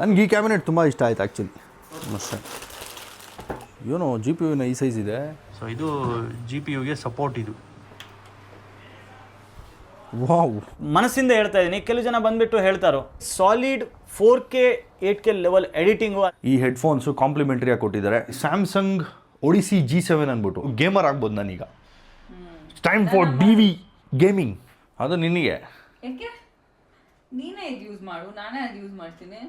ನನಗೆ ಈ ಕ್ಯಾಬಿನೆಟ್ ತುಂಬ ಇಷ್ಟ ಆಯ್ತು ಆ್ಯಕ್ಚುಲಿ ಅಷ್ಟೇ ಏನು ಜಿ ಪಿ ಯುನ ಈ ಸೈಜ್ ಇದೆ. ಸೊ ಇದು ಜಿ ಪಿ ಯುಗೆ ಸಪೋರ್ಟ್ ಇದು. ವಾವ್. ಮನಸ್ಸಿಂದ ಹೇಳ್ತಾ ಇದ್ದೀನಿ ಕೆಲವು ಜನ ಬಂದ್ಬಿಟ್ಟು ಹೇಳ್ತಾರೋ solid four K eight K level editing ಈ ಹೆಡ್ಫೋನ್ಸು ಕಾಂಪ್ಲಿಮೆಂಟ್ರಿಯಾಗಿ ಕೊಟ್ಟಿದ್ದಾರೆ. ಸ್ಯಾಮ್ಸಂಗ್ ಒಡಿಸಿ ಜಿ ಸೆವೆನ್ ಅಂದ್ಬಿಟ್ಟು. ಗೇಮರ್ ಆಗ್ಬೋದು ನಾನೀಗ. Time for D V gaming ಅದು ನಿನಗೆ. ಯಾಕೆ ನೀನೇ ಇದು ಯೂಸ್ ಮಾಡು. ನಾನೇ ಅದು ಯೂಸ್ ಮಾಡ್ತೀನಿ.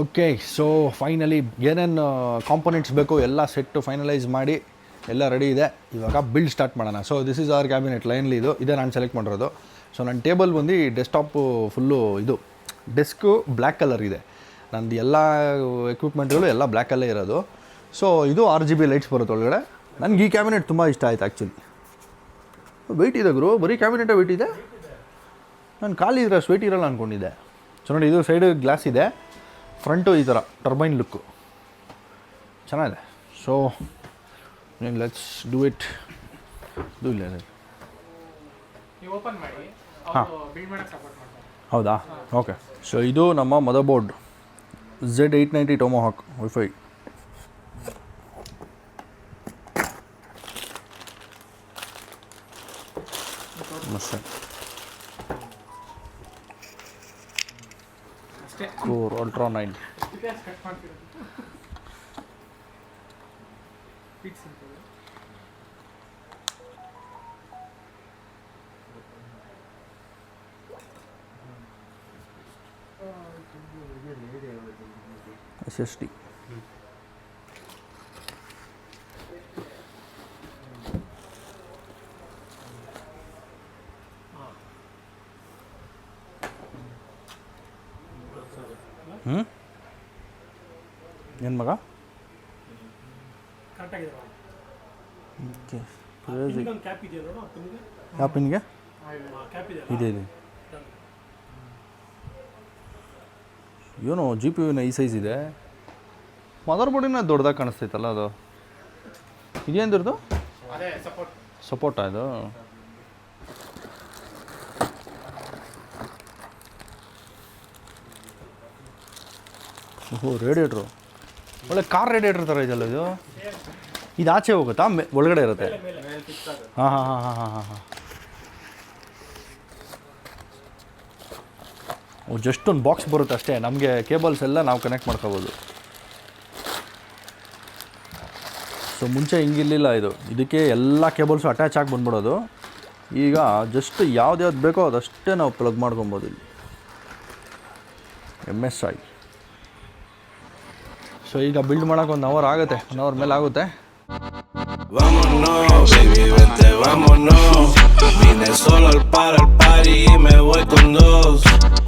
ಓಕೆ ಸೊ ಫೈನಲಿ ಏನೇನು ಕಾಂಪೊನೆಂಟ್ಸ್ ಬೇಕು ಎಲ್ಲ ಸೆಟ್ಟು ಫೈನಲೈಸ್ ಮಾಡಿ ಎಲ್ಲ ರೆಡಿ ಇದೆ. ಇವಾಗ ಬಿಲ್ಡ್ ಸ್ಟಾರ್ಟ್ ಮಾಡೋಣ. So this is our cabinet ಲೈನ್ಲಿ ಇದು. ಇದೇ ನಾನು ಸೆಲೆಕ್ಟ್ ಮಾಡಿರೋದು. ಸೊ ನನ್ನ ಟೇಬಲ್ ಬಂದು ಡೆಸ್ಕ್ಟಾಪು ಫುಲ್ಲು ಇದು. ಡೆಸ್ಕು ಬ್ಲ್ಯಾಕ್ ಕಲರ್ ಇದೆ. ನಂದು ಎಲ್ಲ ಎಕ್ವಿಪ್ಮೆಂಟ್ಗಳು ಎಲ್ಲ ಬ್ಲ್ಯಾಕಲ್ಲೇ ಇರೋದು. ಸೊ ಇದು ಆರ್ ಜಿ ಬಿ ಲೈಟ್ಸ್ ಬರುತ್ತೆ ಒಳಗಡೆ. ನನಗೆ ಈ ಕ್ಯಾಬಿನೆಟ್ ತುಂಬ ಇಷ್ಟ ಆಯ್ತು ಆ್ಯಕ್ಚುಲಿ ವೆಯ್ಟ್ ಇದೆ ಗುರು. ಬರೀ ಕ್ಯಾಬಿನೆಟೇ ವೆಯ್ಟ್ ಇದೆ? ನಾನು ಖಾಲಿ ಇದ್ರೆ ವೆಯ್ಟ್ ಇರೋಲ್ಲ ಅಂದ್ಕೊಂಡಿದ್ದೆ ಸೊ ನೋಡಿ ಇದು ಸೈಡ್ ಗ್ಲಾಸ್ ಇದೆ. ಫ್ರಂಟು ಈ ಥರ ಟರ್ಬೈನ್ ಲುಕ್ಕು ಚೆನ್ನಾಗಿದೆ. So let's do it do ಇಲ್ಲ ನೀವು ಓಪನ್ ಮಾಡಿ ಹಾಂ. ಹೌದಾ? ಓಕೆ ಸೊ ಇದು ನಮ್ಮ motherboard Z eight ninety Tomahawk wifi ಅಷ್ಟೇ ಕೋರ್ ಅಲ್ಟ್ರಾ ನೈನ್ ಇತಿಹಾಸ ಕಟ್ ಮಾಡ್ತಿರೋದು ಫಿಕ್ಸ್ ಅಂತ ಎಸ್ ಎಸ್ ಡಿ ಹ್ಞೂ ಏನು ಮಗ ಕರೆಕ್ಟಾಗಿದೆ ಓಕೆ ಒಂದು ಕ್ಯಾಪ್ ಇದೆಯಾ ನೋಡು ನಿಮಗೆ ಯಾವ ಕ್ಯಾಪ್ ಇದೆ ಇದೆ ಇದೆ. ಏನು ಜಿ ಪಿ ಯುನ ಈ ಸೈಜ್ ಇದೆ. ಮದರ್ ಬೋರ್ಡಿನ ದೊಡ್ಡದಾಗ ಕಾಣಿಸ್ತೈತಲ್ಲ ಅದು? ಇದೇಂದ್ರದ್ದು ಸಪೋರ್ಟಾ ಇದು? ಓಹೋ ರೇಡಿಯೇಟ್ರು ಒಳ್ಳೆ ಕಾರ್ ರೇಡಿಯೇಟ್ರ್ ಥರ ಇದೆಯಲ್ಲ ಇದು? ಇದು ಆಚೆ ಹೋಗುತ್ತಾ? ಒಳಗಡೆ ಇರುತ್ತೆ. ಹಾಂ ಹಾಂ ಹಾಂ ಹಾಂ ಹಾಂ ಹಾಂ. ಜಸ್ಟ್ ಒಂದು ಬಾಕ್ಸ್ ಬರುತ್ತೆ ಅಷ್ಟೇ. ನಮಗೆ ಕೇಬಲ್ಸ್ ಎಲ್ಲ ನಾವು ಕನೆಕ್ಟ್ ಮಾಡ್ಕೋಬೋದು. ಸೊ ಮುಂಚೆ ಹಿಂಗಿರಲಿಲ್ಲ ಇದು. ಇದಕ್ಕೆ ಎಲ್ಲ ಕೇಬಲ್ಸು ಅಟ್ಯಾಚ್ ಆಗಿ ಬಂದ್ಬಿಡೋದು. ಈಗ ಜಸ್ಟ್ ಯಾವ್ದು ಯಾವ್ದು ಬೇಕೋ ಅದಷ್ಟೇ ನಾವು ಪ್ಲಗ್ ಮಾಡ್ಕೊಬೋದು ಇಲ್ಲಿ. ಎಂ ಎಸ್ ಐ ಸೊ ಈಗ ಬಿಲ್ಡ್ ಮಾಡೋಕೆ ಒಂದು ಅವರ್ ಆಗುತ್ತೆ. ಒನ್ ಅವರ್ ಮೇಲೆ ಆಗುತ್ತೆ. Vámonos, baby, vente, vámonos. Vine solo al par, al party y me voy con dos.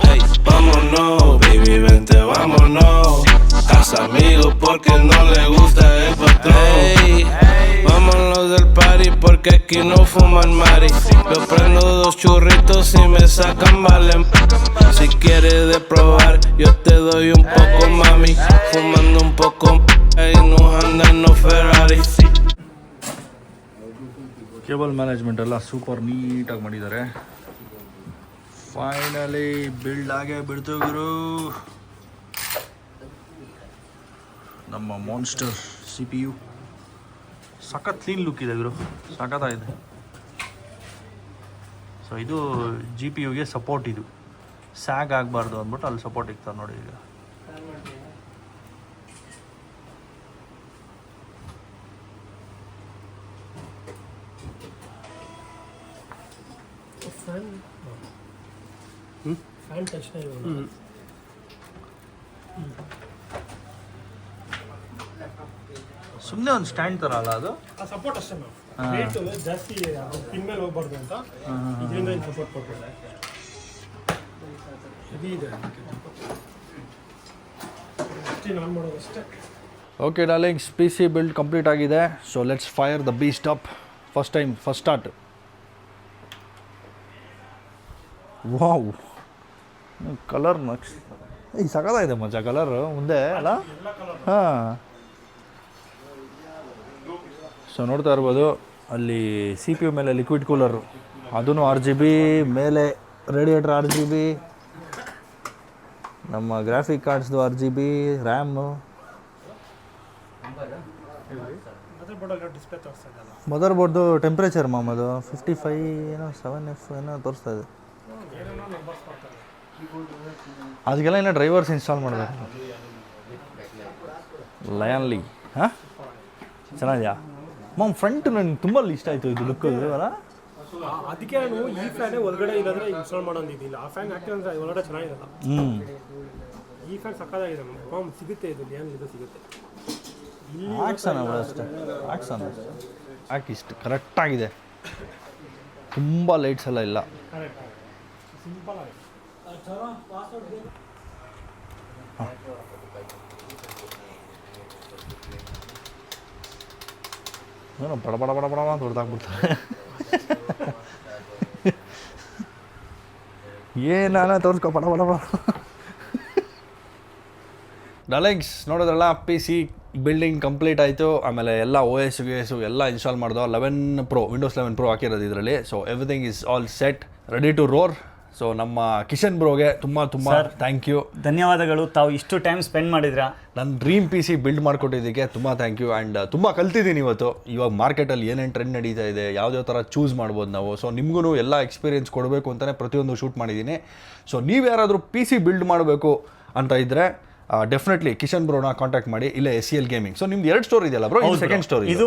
Ey, vámonos, baby, vente, vámonos. Casa amigos porque no le gusta el patrón. vámonos del party porque aquí no fuman mari. Yo prendo dos churritos y me sacan valen. Si quieres de probar, yo te doy un poco, mami. Fumando un poco y no anda en no Ferrari. Cable management ಎಲ್ಲ super ನೀಟಾಗಿ ಮಾಡಿದ್ದಾರೆ. Finally build ಆಗೇ ಬಿಡ್ತು ಗುರು. ನಮ್ಮ monster C P U ಸಖತ್ clean look ಇದೆ ಗುರು. ಸಖತ್ತಾಗಿದೆ. ಸೊ ಇದು ಜಿ ಪಿ ಯುಗೆ ಸಪೋರ್ಟ್ ಇದು. ಸ್ಯಾಗ್ ಆಗಬಾರ್ದು ಅಂದ್ಬಿಟ್ಟು ಅಲ್ಲಿ ಸಪೋರ್ಟ್ ಇರ್ತಾರೆ ನೋಡಿ ಈಗ ಫ್ಯಾನ್ ಫ್ಯಾನ್ ಟಚ್ ಸುಮ್ಮನೆ ಒಂದು ಸ್ಟ್ಯಾಂಡ್ ತರ ಅಲ್ಲ ಅದು? ಆ ಸಪೋರ್ಟ್ ಅಷ್ಟೇ ಮ್ಯಾಮ್ ರೇಟ್ ಜಾಸ್ತಿ ಪಿನ್ ಮೇಲೆ ಹೋಗ್ಬಾರ್ದು ಅಂತ ಇದರಿಂದ ಏನು ಸಪೋರ್ಟ್ ಕೊಟ್ಟಿಲ್ಲ ಇದು ಇದೆ. ಅಷ್ಟೇ ನಾನು ಮಾಡೋದು ಅಷ್ಟೇ. Okay darlings P C build complete ಆಗಿದೆ. So let's fire the B stop first time first start wow colour ನಕ್ಷ ಈ ಇದೆ ಮಜ ಕಲರ್ ಮುಂದೆ, ಅಲ್ಲ? ಹಾಂ. ಸೊ ನೋಡ್ತಾ ಇರ್ಬೋದು, ಅಲ್ಲಿ ಸಿ ಪಿ ಯು ಮೇಲೆ ಲಿಕ್ವಿಡ್ ಕೂಲರು ಅದೂ ಆರ್ ಜಿ ಬಿ ಮೇಲೆ ರೇಡಿಯೇಟರ್ ಆರ್ ಜಿ ಬಿ ನಮ್ಮ ಗ್ರಾಫಿಕ್ ಕಾರ್ಡ್ಸ್ದು ಆರ್ ಜಿ ಬಿ ರ್ಯಾಮು ಮದರ್ ಬೋರ್ಡ್ದು ಟೆಂಪ್ರೇಚರ್ ಮಾಮ್ ಅದು ಫಿಫ್ಟಿ ಫೈವ್ ಏನೋ ಸೆವೆನ್ ಎಫ್ ಏನೋ ತೋರಿಸ್ತಾ ಇದೆ. ಅದಕ್ಕೆಲ್ಲ ಏನೋ ಡ್ರೈವರ್ಸ್ ಇನ್ಸ್ಟಾಲ್ ಮಾಡಬೇಕು. ಲಯನ್ಲಿ ಹಾಂ? ಚೆನ್ನಾಗಿದೆಯಾ? ಮಾಮ್ ಫ್ರಂಟ್ ನನಗೆ ತುಂಬ ಇಷ್ಟ ಆಯಿತು ಇದು ಲುಕ್ ಅಲ್ಲ ಅದಕ್ಕೆ ನಾನು ಈ ಫ್ಯಾನೇ ಒಳಗಡೆ ಇಲ್ಲಂದ್ರೆ ಇನ್ಸ್ಟಾಲ್ ಮಾಡೋದಿದ್ದಿಲ್ಲ ಆ ಫ್ಯಾನ್ ಹಾಕಿದ್ರೆ ಅಂದ್ರೆ ಒಳಗಡೆ ಚೆನ್ನಾಗಿರಲ್ಲ. ಹ್ಞೂ ಈ ಫ್ಯಾನ್ ಸಕ್ಕದಾಗಿದೆ ಮ್ಯಾಮ್ ಸಿಗುತ್ತೆ ಇದು. ಏನು ಇದು ಸಿಗುತ್ತೆ. ಹಾಕ್ಸೋಣ ಅಷ್ಟೇ. ಹಾಕ್ಸೋಣ ಯಾಕೆ ಇಷ್ಟು ಕರೆಕ್ಟಾಗಿದೆ ತುಂಬ ಲೈಟ್ಸ್ ಎಲ್ಲ ಇಲ್ಲ. ಸಿಂಪಲ್ ಆಗಿದೆ. ಏನೋ ಬಡ ಬಡ ಬಡ ಬಡ ಅಂತ ಹೊಡೆದಾಕ್ಬಿಡ್ತಾರೆ ಏನಾನ ತೋರಿಸ್ಕೊ ಬಡ ಬಡ ಬಡ ಡಲೆಗ್ಸ್ ನೋಡಿದ್ರಲ್ಲ ಪಿ ಸಿ ಬಿಲ್ಡಿಂಗ್ ಕಂಪ್ಲೀಟ್ ಆಯಿತು ಆಮೇಲೆ ಎಲ್ಲ ಓ ಎಸ್ ಯು ಎಸ್ ಎಲ್ಲ install ಮಾಡ್ದೋ eleven pro Windows eleven pro ಹಾಕಿರೋದು ಇದರಲ್ಲಿ so everything is all set ready to roar so ನಮ್ಮ ಕಿಶನ್ ಬ್ರೋಗೆ ತುಂಬ ತುಂಬ ಥ್ಯಾಂಕ್ ಯು ಧನ್ಯವಾದಗಳು. ತಾವು ಇಷ್ಟು ಟೈಮ್ ಸ್ಪೆಂಡ್ ಮಾಡಿದ್ರ? ನನ್ನ ಡ್ರೀಮ್ ಪಿ ಸಿ ಬಿಲ್ಡ್ ಮಾಡಿಕೊಟ್ಟಿದ್ದಕ್ಕೆ ತುಂಬ ಥ್ಯಾಂಕ್ ಯು ಆ್ಯಂಡ್ ತುಂಬ ಕಲ್ತಿದ್ದೀನಿ ಇವತ್ತು. ಇವಾಗ ಮಾರ್ಕೆಟಲ್ಲಿ ಏನೇನು ಟ್ರೆಂಡ್ ನಡೀತಾ ಇದೆ ಯಾವ್ಯಾವ ಥರ ಚೂಸ್ ಮಾಡ್ಬೋದು ನಾವು. ಸೊ ನಿಮಗೂ ಎಲ್ಲ ಎಕ್ಸ್ಪೀರಿಯನ್ಸ್ ಕೊಡಬೇಕು ಅಂತಲೇ ಪ್ರತಿಯೊಂದು ಶೂಟ್ ಮಾಡಿದ್ದೀನಿ. ಸೊ ನೀವು ಯಾರಾದರೂ ಪಿ ಸಿ ಬಿಲ್ಡ್ ಮಾಡಬೇಕು ಅಂತ ಇದ್ದರೆ ಡೆಫಿನೆಟ್ಲಿ ಕಿಶನ್ ಬ್ರೋನ ಕಾಂಟ್ಯಾಕ್ಟ್ ಮಾಡಿ ಇಲ್ಲ S C L gaming so ನಿಮ್ದು ಎರಡು ಸ್ಟೋರ್ ಇದೆಯಲ್ಲ ಬ್ರೋ ಸೆಕೆಂಡ್ ಸ್ಟೋರ್ ಇದು.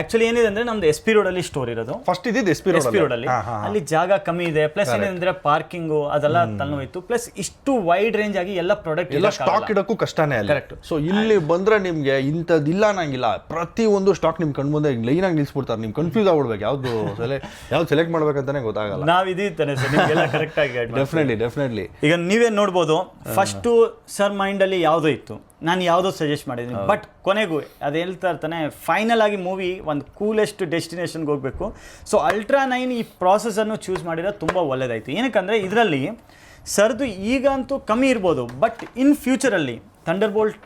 ಆಕ್ಚುಲಿ ಏನಿದೆ ಅಂದ್ರೆ ನಮ್ದು ಎಸ್ ಪಿ ರೋಡ್ ಅಲ್ಲಿ ಸ್ಟೋರ್ ಇರೋದು. ಫಸ್ಟ್ ಇದ್ದಿದ್ದು ಎಸ್ ಪಿ ರೋಡ್ ಅಲ್ಲಿ. ಅಲ್ಲಿ. ಜಾಗ ಕಮ್ಮಿ ಇದೆ ಪ್ಲಸ್ ಏನಂದ್ರೆ ಪಾರ್ಕಿಂಗು ಅದೆಲ್ಲ ತಲೆನೋಯ್ತು ಪ್ಲಸ್ ಇಷ್ಟು ವೈಡ್ ರೇಂಜ್ ಆಗಿ ಎಲ್ಲ ಪ್ರಾಡಕ್ಟ್ ಎಲ್ಲ ಸ್ಟಾಕ್ ಇಡಕ್ಕೂ ಕಷ್ಟನೇ ಅಲ್ಲ. ಸೊ ಇಲ್ಲಿ ಬಂದ್ರೆ ನಿಮ್ಗೆ ಇಂಥದ್ದು ಇಲ್ಲ ಅನ್ನಂಗಿಲ್ಲ. ಪ್ರತಿ ಒಂದು ಸ್ಟಾಕ್ ನಿಮ್ ಕಣ್ ಮುಂದೆ ಲೈನ್ ಆಗಿ ನಿಲ್ಸ್ಬಿಡ್ತಾರೆ. ನಿಮ್ ಕನ್ಫ್ಯೂಸ್ ಆಗ್ಬಿಡ್ಬೇಕು. ಯಾವ್ದು ಸೆಲೆ ಯಾವ್ದು ಸೆಲೆಕ್ಟ್ ಮಾಡ್ಬೇಕಂತಾನೆ ಗೊತ್ತಾಗಲ್ಲ. ನಾವ್ ಇದೀತಾನೆ ಸರ್ ಕರೆಕ್ಟ್ ಆಗಿ. ಡೆಫಿನೆಟ್ಲಿ ಡೆಫಿನೆಟ್ಲಿ ಈಗ ನೀವೇ ನೋಡ್ಬೋದು ಫಸ್ಟ್ ಸರ್ ಮೈಂಡ್ ಅಲ್ಲಿ ಯಾವುದೋ ಇತ್ತು. ನಾನು ಯಾವುದೋ ಸಜೆಸ್ಟ್ ಮಾಡಿದ್ದೀನಿ. ಬಟ್ ಕೊನೆಗೂ ಅದು ಹೇಳ್ತಾ ಇರ್ತಾನೆ ಫೈನಲ್ ಆಗಿ ಮೂವಿ ಒಂದು ಕೂಲೆಸ್ಟ್ ಡೆಸ್ಟಿನೇಷನ್ಗೆ ಹೋಗಬೇಕು. ಸೊ ಅಲ್ಟ್ರಾ ನೈನ್ ಈ ಪ್ರಾಸೆಸನ್ನು ಚೂಸ್ ಮಾಡಿರೋ ತುಂಬ ಒಳ್ಳೆಯದಾಯಿತು ಏನಕ್ಕಂದರೆ ಇದರಲ್ಲಿ ಸರ್ದು ಈಗಂತೂ ಕಮ್ಮಿ ಇರ್ಬೋದು ಬಟ್ ಇನ್ ಫ್ಯೂಚರಲ್ಲಿ ಥಂಡರ್ ಬೋಲ್ಟ್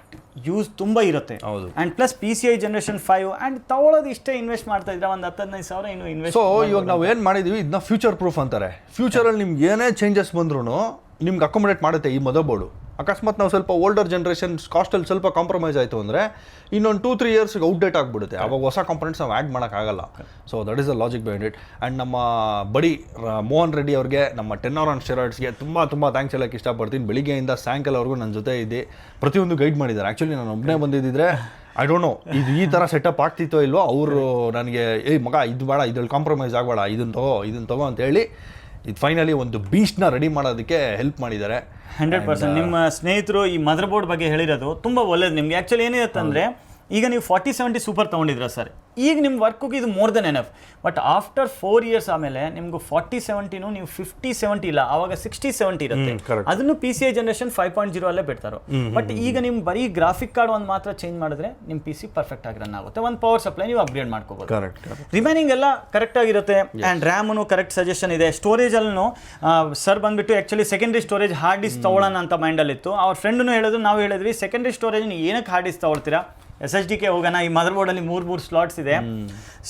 ಯೂಸ್ ತುಂಬ ಇರುತ್ತೆ. ಹೌದು. And plus P C I generation five and ತಗೊಳ್ಳೋದು ಇಷ್ಟೇ ಇನ್ವೆಸ್ಟ್ ಮಾಡ್ತಾ ಇದ್ರೆ ಒಂದು ಹತ್ತು ಹದಿನೈದು ಸಾವಿರ ಇನ್ನು ಇನ್ವೆಸ್ಟ್ ಸೊ ಇವಾಗ ನಾವು ಏನು ಮಾಡಿದೀವಿ? ಇದನ್ನ ಫ್ಯೂಚರ್ ಪ್ರೂಫ್ ಅಂತಾರೆ. ಫ್ಯೂಚರಲ್ಲಿ ನಿಮ್ಗೆ ಏನೇ ಚೇಂಜಸ್ ಬಂದ್ರೂ ನಿಮ್ಗೆ ಅಕೊಮಡೇಟ್ ಮಾಡುತ್ತೆ ಈ ಮದರ್ ಬೋರ್ಡು. ಅಕಸ್ಮಾತ್ ನಾವು ಸ್ವಲ್ಪ ಓಲ್ಡರ್ ಜನ್ರೇಷನ್ ಕಾಸ್ಟಲ್ಲಿ ಸ್ವಲ್ಪ ಕಾಂಪ್ರಮೈಸ್ ಆಯಿತು ಅಂದರೆ ಇನ್ನೊಂದು ಟೂ ತ್ರೀ ಇಯರ್ಸ್ಗೆ ಔಟ್ಡೇಟ್ ಆಗಿಬಿಡುತ್ತೆ. ಅವಾಗ ಹೊಸ ಕಾಂಪೊನೆಂಟ್ಸ್ ನಾವು ಆ್ಯಡ್ ಮಾಡೋಕ್ಕಾಗಲ್ಲ so that is the logic behind it and ನಮ್ಮ ಬಡಿ ಮೋಹನ್ ರೆಡ್ಡಿ ಅವರಿಗೆ, ನಮ್ಮ ಟೆನ್ ಅವರ್ ಆನ್ ಸ್ಟೆರಾಯ್ಡ್ಸ್ಗೆ ತುಂಬ ತುಂಬ ಥ್ಯಾಂಕ್ಸ್ ಹೇಳೋಕ್ಕೆ ಇಷ್ಟಪಡ್ತೀನಿ. ಬೆಳಿಗ್ಗೆಯಿಂದ ಸಾಯಂಕಾಲವರೆಗೂ ನನ್ನ ಜೊತೆ ಇದ್ದು ಪ್ರತಿಯೊಂದು ಗೈಡ್ ಮಾಡಿದ್ದಾರೆ. ಆ್ಯಕ್ಚುಲಿ ನಾನು ಒಬ್ಬನೇ ಬಂದಿದ್ದಿದ್ರೆ ಐ ಡೋಂಟ್ ನೋ ಇದು ಈ ಥರ ಸೆಟಪ್ ಆಗ್ತಿತ್ತೋ ಇಲ್ವೋ, ಅವರು ನನಗೆ, ಏಯ್ ಮಗ, ಇದು ಬೇಡ, ಇದ್ರಲ್ಲಿ ಕಾಂಪ್ರಮೈಸ್ ಆಗಬೇಡ ಇದನ್ನು ತಗೋ ಇದನ್ನು ತಗೋ ಅಂತೇಳಿ ಇದು ಫೈನಲಿ ಒಂದು ಬೀಚ್ನ ರೆಡಿ ಮಾಡೋದಕ್ಕೆ ಹೆಲ್ಪ್ ಮಾಡಿದ್ದಾರೆ. ಹಂಡ್ರೆಡ್ ಪರ್ಸೆಂಟ್ ನಿಮ್ಮ ಸ್ನೇಹಿತರು ಈ ಮದರ್ ಬೋರ್ಡ್ ಬಗ್ಗೆ ಹೇಳಿರೋದು ತುಂಬ ಒಳ್ಳೇದು ನಿಮಗೆ. ಆ್ಯಕ್ಚುಲಿ ಏನಿರುತ್ತೆ ಅಂದರೆ ಈಗ ನೀವು ಫಾರ್ಟಿ ಸೆವೆಂಟಿ ಸೂಪರ್ ತೊಗೊಂಡಿದ್ರ ಸರ್. ಈಗ ನಿಮ್ಮ ವರ್ಕಿಗೆ ಇದು more than enough but after four years ಆಮೇಲೆ ನಿಮ್ಗೆ ಫಾರ್ಟಿ ಸೆವೆಂಟಿನೂ ನೀವು ಫಿಫ್ಟಿ ಸೆವೆಂಟಿ ಇಲ್ಲ ಆವಾಗ ಸಿಕ್ಸ್ಟಿ ಸೆವೆಂಟಿ ಇರುತ್ತೆ. ಅದನ್ನು P C I generation five point zero ಅಲ್ಲೇ ಬಿಡ್ತಾರೋ. ಬಟ್ ಈಗ ನಿಮ್ಮ ಬರೀ ಗ್ರಾಫಿಕ್ ಕಾರ್ಡ್ ಒಂದು ಮಾತ್ರ ಚೇಂಜ್ ಮಾಡಿದ್ರೆ ನಿಮ್ಮ ಪಿ ಸಿ ಪರ್ಫೆಕ್ಟ್ ಆಗಿ ರನ್ ಆಗುತ್ತೆ. ಒಂದು ಪವರ್ ಸಪ್ಲೈ ನೀವು ಅಪ್ಗ್ರೇಡ್ ಮಾಡ್ಕೋಬಹುದು ಕರೆಕ್ಟ್ ರಿಮೈನಿಂಗ್ ಎಲ್ಲ ಕರೆಕ್ಟ್ ಆಗಿರುತ್ತೆ. ಆ್ಯಂಡ್ ರ್ಯಾಮನು ಕರೆಕ್ಟ್ ಸಜೆಷನ್ ಇದೆ. ಸ್ಟೋರೇಜಲ್ಲೂ ಸರ್ ಬಂದ್ಬಿಟ್ಟು actually secondary storage hard disk ತೊಗೊಳ್ಳೋಣ ಅಂತ ಮೈಂಡಲ್ಲಿತ್ತು ಅವ್ರ ಫ್ರೆಂಡ್ನು ಹೇಳಿದ್ರು ನಾವು ಹೇಳಿದ್ವಿ ಸೆಕೆಂಡ್ರಿ ಸ್ಟೋರೇಜ್ ಏನಕ್ಕೆ ಹಾರ್ಡ್ ಡಿಸ್ಕ್ ತೊಗೊಳ್ತೀರಾ? ಎಸ್ ಎಚ್ ಡಿ ಕೆ ಹೋಗೋಣ. ಈ ಮದರ್ ಬೋರ್ಡಲ್ಲಿ ಮೂರು ಮೂರು ಸ್ಲಾಟ್ಸ್ ಇದೆ.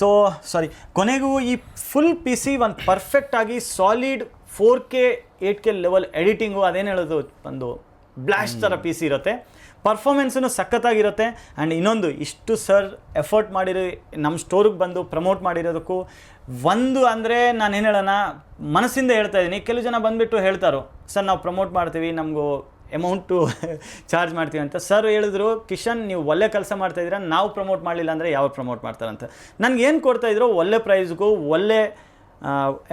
ಸೊ ಸಾರಿ ಕೊನೆಗೂ ಈ ಫುಲ್ ಪಿ ಸಿ ಒಂದು ಪರ್ಫೆಕ್ಟ್ ಆಗಿ solid four K eight K level editing ಅದೇನು ಹೇಳೋದು? ಒಂದು ಬ್ಲಾಸ್ಟ್ ಥರ ಪಿ ಸಿ ಇರುತ್ತೆ. ಪರ್ಫಾರ್ಮೆನ್ಸನ್ನು ಸಖತ್ತಾಗಿರುತ್ತೆ. ಆ್ಯಂಡ್ ಇನ್ನೊಂದು ಇಷ್ಟು ಸರ್ ಎಫರ್ಟ್ ಮಾಡಿರಿ ನಮ್ಮ ಸ್ಟೋರಿಗೆ ಬಂದು ಪ್ರಮೋಟ್ ಮಾಡಿರೋದಕ್ಕೂ ಒಂದು ಅಂದರೆ ನಾನು ಏನು ಹೇಳೋಣ ಮನಸ್ಸಿಂದ ಹೇಳ್ತಾ ಇದ್ದೀನಿ ಕೆಲವು ಜನ ಬಂದುಬಿಟ್ಟು ಹೇಳ್ತಾರೋ ಸರ್ ನಾವು ಪ್ರಮೋಟ್ ಮಾಡ್ತೀವಿ ನಮಗೂ ಅಮೌಂಟು ಚಾರ್ಜ್ ಮಾಡ್ತೀವಿ ಅಂತ. ಸರ್ ಹೇಳಿದ್ರು, ಕಿಶನ್, ನೀವು ಒಳ್ಳೆ ಕೆಲಸ ಮಾಡ್ತಾ ಇದ್ದೀರಾ, ನಾವು ಪ್ರಮೋಟ್ ಮಾಡಲಿಲ್ಲ ಅಂದರೆ ಯಾವ ಪ್ರಮೋಟ್ ಮಾಡ್ತಾರಂತ ಕೊಡ್ತಾ ಇದ್ರು, ಒಳ್ಳೆ ಪ್ರೈಸ್ಗೂ ಒಳ್ಳೆ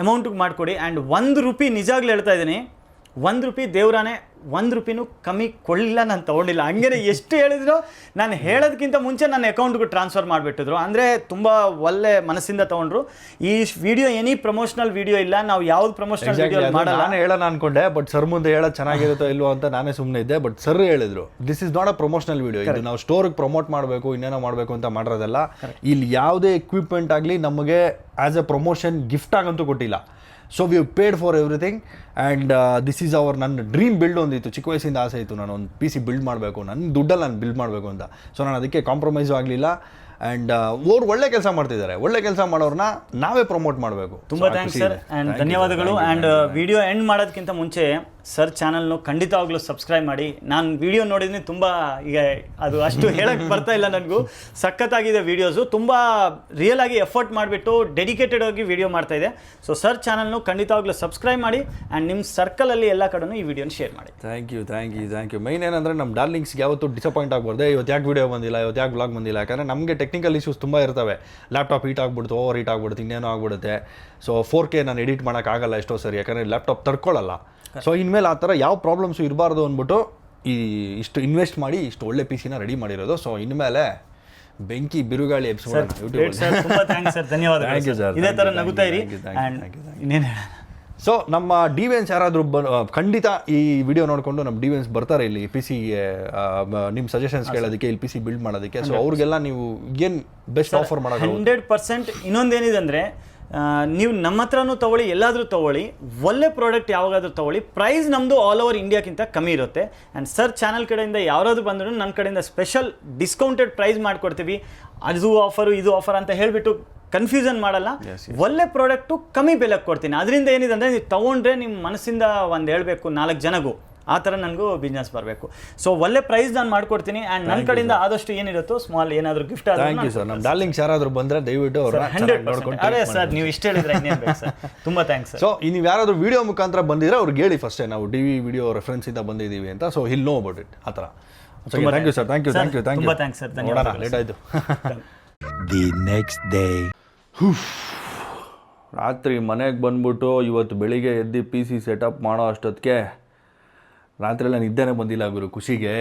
ಅಮೌಂಟಿಗೆ ಮಾಡಿಕೊಡಿ. ಆ್ಯಂಡ್ ಒಂದು ರುಪಿ ನಿಜಾಗ್ಲೂ ಹೇಳ್ತಾ ಇದ್ದೀನಿ ಒಂದು ರೂಪಿ ದೇವ್ರಾನೆ ಒಂದು ರೂಪಿನೂ ಕಮ್ಮಿ ಕೊಡಲಿಲ್ಲ ನಾನು ತೊಗೊಂಡಿಲ್ಲ. ಹಂಗೇನೆ ಎಷ್ಟು ಹೇಳಿದ್ರು ನಾನು ಹೇಳೋದಕ್ಕಿಂತ ಮುಂಚೆ ನನ್ನ ಅಕೌಂಟ್ಗೂ ಟ್ರಾನ್ಸ್ಫರ್ ಮಾಡಿಬಿಟ್ಟಿದ್ರು. ಅಂದರೆ ತುಂಬ ಒಳ್ಳೆ ಮನಸ್ಸಿಂದ ತೊಗೊಂಡ್ರು. ಈ ವಿಡಿಯೋ ಎನಿ ಪ್ರಮೋಷನಲ್ ವಿಡಿಯೋ ಇಲ್ಲ ನಾವು ಯಾವ್ದು ಪ್ರಮೋಷನಲ್ ವಿಡಿಯೋ ಮಾಡಲ್ಲ ನಾನು ಹೇಳೋಣ ಅನ್ಕೊಂಡೆ ಬಟ್ ಸರ್ ಮುಂದೆ ಹೇಳೋ ಚೆನ್ನಾಗಿರುತ್ತೋ ಇಲ್ವೋ ಅಂತ ನಾನೇ ಸುಮ್ಮನೆ ಇದ್ದೆ ಬಟ್ ಸರ್ ಹೇಳಿದ್ರು this is not a promotional video ಇದು ನಾವು ಸ್ಟೋರ್ಗೆ ಪ್ರಮೋಟ್ ಮಾಡಬೇಕು ಇನ್ನೇನೋ ಮಾಡಬೇಕು ಅಂತ ಮಾಡಿರೋದಲ್ಲ ಇಲ್ಲಿ ಯಾವುದೇ ಎಕ್ವಿಪ್ಮೆಂಟ್ ಆಗಲಿ ನಮಗೆ ಆ್ಯಸ್ ಅ ಪ್ರಮೋಷನ್ ಗಿಫ್ಟ್ ಆಗಂತೂ ಕೊಟ್ಟಿಲ್ಲ. So we paid for everything and this is our ನನ್ನ ಡ್ರೀಮ್ ಬಿಲ್ಡ್ ಒಂದಿತ್ತು. ಚಿಕ್ಕ ವಯಸ್ಸಿಂದ ಆಸೆ ಇತ್ತು. ನಾನು ಒಂದು ಪಿ ಸಿ ಬಿಲ್ಡ್ ಮಾಡಬೇಕು. ನನ್ನ ದುಡ್ಡಲ್ಲಿ ನಾನು ಬಿಲ್ಡ್ ಮಾಡಬೇಕು ಅಂತ. ಸೊ ನಾನು ಅದಕ್ಕೆ ಕಾಂಪ್ರಮೈಸ್ ಆಗಲಿಲ್ಲ. ಆ್ಯಂಡ್ ಅವ್ರು ಒಳ್ಳೆ ಕೆಲಸ ಮಾಡ್ತಿದ್ದಾರೆ. ಒಳ್ಳೆ ಕೆಲಸ ಮಾಡೋರನ್ನ ನಾವೇ ಪ್ರಮೋಟ್ ಮಾಡಬೇಕು. ತುಂಬ ಥ್ಯಾಂಕ್ಸ್ ಸರ್ ಆ್ಯಂಡ್ ಧನ್ಯವಾದಗಳು. ಆ್ಯಂಡ್ ವಿಡಿಯೋ ಎಂಡ್ ಮಾಡೋದಕ್ಕಿಂತ ಮುಂಚೆ ಸರ್ ಚಾನಲ್ನು ಖಂಡಿತವಾಗ್ಲೂ ಸಬ್ಸ್ಕ್ರೈಬ್ ಮಾಡಿ. ನಾನು ವಿಡಿಯೋ ನೋಡಿದ್ನಿ ತುಂಬ ಈಗ ಅದು ಅಷ್ಟು ಹೇಳಕ್ಕೆ ಬರ್ತಾ ಇಲ್ಲ ನನಗೂ. ಸಖತ್ತಾಗಿದೆ ವೀಡಿಯೋಸು. ತುಂಬ ರಿಯಲ್ ಆಗಿ ಎಫರ್ಟ್ ಮಾಡಿಬಿಟ್ಟು ಡೆಡಿಕೇಟೆಡ್ ಆಗಿ ವಿಡಿಯೋ ಮಾಡ್ತಾ ಇದೆ. ಸೊ ಸರ್ ಚಾನಲ್ನು ಖಂಡಿತವಾಗ್ಲೂ ಸಬ್ಸ್ಕ್ರೈಬ್ ಮಾಡಿ ಆ್ಯಂಡ್ ನಿಮ್ಮ ಸರ್ಕಲಲ್ಲಿ ಎಲ್ಲ ಕಡೆನೂ ಈ ವಿಡಿಯೋನ ಶೇರ್ ಮಾಡಿ. Thank you thank you thank you main ಏನಂದರೆ ನಮ್ಮ ಡಾರ್ಲಿಂಗ್ಸ್ಗೆ ಯಾವತ್ತೂ ಡಿಸಪಾಯಿಂಟ್ ಆಗ್ಬಾರ್ದು. ಇವತ್ತು ಯಾಕೆ ವಿಡಿಯೋ ಬಂದಿಲ್ಲ? ಇವತ್ತು ಯಾಕೆ ಬ್ಲಾಗ್ ಬಂದಿಲ್ಲ? ಯಾಕಂದರೆ ನಮಗೆ ಟೆಕ್ನಿಕಲ್ ಇಶ್ಯೂಸ್ ತುಂಬ ಇರ್ತವೆ. ಲ್ಯಾಪ್ಟಾಪ್ ಹೀಟ್ ಆಗ್ಬಿಡ್ತು ಓವರ್ ಹೀಟ್ ಆಗ್ಬಿಡುತ್ತೆ ಇನ್ನೇನೋ ಆಗ್ಬಿಡುತ್ತೆ. ಸೊ ಫೋರ್ ಕೆ ನಾನು ಎಡಿಟ್ ಮಾಡೋಕ್ಕಾಗಲ್ಲ ಎಷ್ಟೋ ಸರಿ. ಯಾಕಂದರೆ ಲ್ಯಾಪ್ಟಾಪ್ ತಡ್ಕೊಳ್ಳಲ್ಲ ಸೊ ಇನ್ಮೇಲೆ ಆ ಥರ ಯಾವ ಪ್ರಾಬ್ಲಮ್ಸು ಇರಬಾರ್ದು ಅಂದ್ಬಿಟ್ಟು ಈ ಇಷ್ಟು ಇನ್ವೆಸ್ಟ್ ಮಾಡಿ ಇಷ್ಟು ಒಳ್ಳೆ ಪಿ ಸಿನ ರೆಡಿ ಮಾಡಿರೋದು. ಸೊ ಇನ್ಮೇಲೆ ಬೆಂಕಿ ಬಿರುಗಾಳಿ ಎಪಿಸೋಡ್ ಸರ್ ಧನ್ಯವಾದ. ಇದೇ ಥರ ನಗುತ್ತಾ ಇರಿ ಸೊ ನಮ್ಮ ಡಿವೆನ್ಸ್ ಯಾರಾದರೂ ಬ ಖಂಡಿತ ಈ ವಿಡಿಯೋ ನೋಡಿಕೊಂಡು ನಮ್ಮ ಡಿವೆನ್ಸ್ ಬರ್ತಾರೆ ಇಲ್ಲಿ ಪಿ ಸಿ ನಿಮ್ಮ ಸಜೆಷನ್ಸ್ ಕೇಳೋದಕ್ಕೆ ಇಲ್ಲಿ ಪಿ ಸಿ ಬಿಲ್ಡ್ ಮಾಡೋದಕ್ಕೆ ಸೊ ಅವ್ರಿಗೆಲ್ಲ ನೀವು ಏನು ಬೆಸ್ಟ್ ಆಫರ್ ಮಾಡೋದು? ಹಂಡ್ರೆಡ್ ಪರ್ಸೆಂಟ್ ಇನ್ನೊಂದೇನಿದೆ ಅಂದರೆ ನೀವು ನಮ್ಮ ಹತ್ರನೂ ತಗೊಳ್ಳಿ ಎಲ್ಲಾದರೂ ತಗೊಳ್ಳಿ. ಒಳ್ಳೆ ಪ್ರಾಡಕ್ಟ್ ಯಾವಾಗಾದರೂ ತಗೊಳ್ಳಿ. ಪ್ರೈಸ್ ನಮ್ಮದು ಆಲ್ ಓವರ್ ಇಂಡಿಯಾಕ್ಕಿಂತ ಕಮ್ಮಿ ಇರುತ್ತೆ. ಆ್ಯಂಡ್ ಸರ್ ಚಾನಲ್ ಕಡೆಯಿಂದ ಯಾರಾದರೂ ಬಂದರೂ ನನ್ನ ಕಡೆಯಿಂದ ಸ್ಪೆಷಲ್ ಡಿಸ್ಕೌಂಟೆಡ್ ಪ್ರೈಸ್ ಮಾಡಿಕೊಡ್ತೀವಿ. ಅದು ಆಫರು ಇದು ಆಫರ್ ಅಂತ ಹೇಳಿಬಿಟ್ಟು ಕನ್ಫ್ಯೂಷನ್ ಮಾಡಲ್ಲ. ಒಳ್ಳೆ ಪ್ರಾಡಕ್ಟು ಕಮ್ಮಿ ಬೆಲೆಗೆ ಕೊಡ್ತೀನಿ. ಅದರಿಂದ ಏನಿದೆ ಅಂದರೆ ನೀವು ತೊಗೊಂಡ್ರೆ ನಿಮ್ಮ ಮನಸ್ಸಿಂದ ಒಂದು ಹೇಳಬೇಕು ನಾಲ್ಕು ಜನಗೂ. ಆ ಥರ ನನಗೂ ಬಿಸ್ನೆಸ್ ಬರಬೇಕು. ಸೊ ಒಳ್ಳೆ ಪ್ರೈಸ್ ನಾನು ಮಾಡ್ಕೊಡ್ತೀನಿ ಆ್ಯಂಡ್ ನನ್ನ ಕಡೆಯಿಂದ ಆದಷ್ಟು ಏನಿರುತ್ತೋ ಸ್ಮಾಲ್ ಏನಾದರೂ ಗಿಫ್ಟ್ ಥ್ಯಾಂಕ್ ಯು ಸರ್ ನಮ್ಮ ಡಾರ್ಲಿಂಗ್ಸ್ ಯಾರಾದರೂ ಬಂದರೆ ದಯವಿಟ್ಟು ಅವರು ಹಂಡ್ರೆಡ್ ನೋಡ್ಕೊಂಡು ಅದೇ ಸರ್ ನೀವು ಇಷ್ಟು ಹೇಳಿದ್ರೆ ಇನ್ನೇನು ಬೇಕು ಸರ್ ತುಂಬ ಥ್ಯಾಂಕ್ಸ್ ಸರ್ ಸೊ ನೀವು ಯಾರಾದರೂ ವಿಡಿಯೋ ಮುಖಾಂತರ ಬಂದಿದ್ರೆ ಅವ್ರಿಗೆ ಹೇಳಿ ಫಸ್ಟೇ ನಾವು ಟಿ ವಿ ವಿಡಿಯೋ ರೆಫರೆನ್ಸಿಂದ ಬಂದಿದ್ದೀವಿ ಅಂತ. So he'll know about it ಆ ಥರ. Thank you sir thank you thank you thank you ತುಂಬಾ ಥ್ಯಾಂಕ್ಸ್ ಸರ್ ನೋಡೋಣ ಲೇಟ್. ಆಯಿತು. ದಿ ನೆಕ್ಸ್ಟ್ ಡೇ ರಾತ್ರಿ ಮನೆಗೆ ಬಂದ್ಬಿಟ್ಟು ಇವತ್ತು ಬೆಳಿಗ್ಗೆ ಎದ್ದು ಪಿ ಸಿ ಸೆಟಪ್ ಮಾಡೋ ಅಷ್ಟೊತ್ತಿಗೆ ರಾತ್ರಿ ಎಲ್ಲ ನಿದ್ದೆನೇ ಬಂದಿಲ್ಲ ಗುರು ಖುಷಿಗೆ.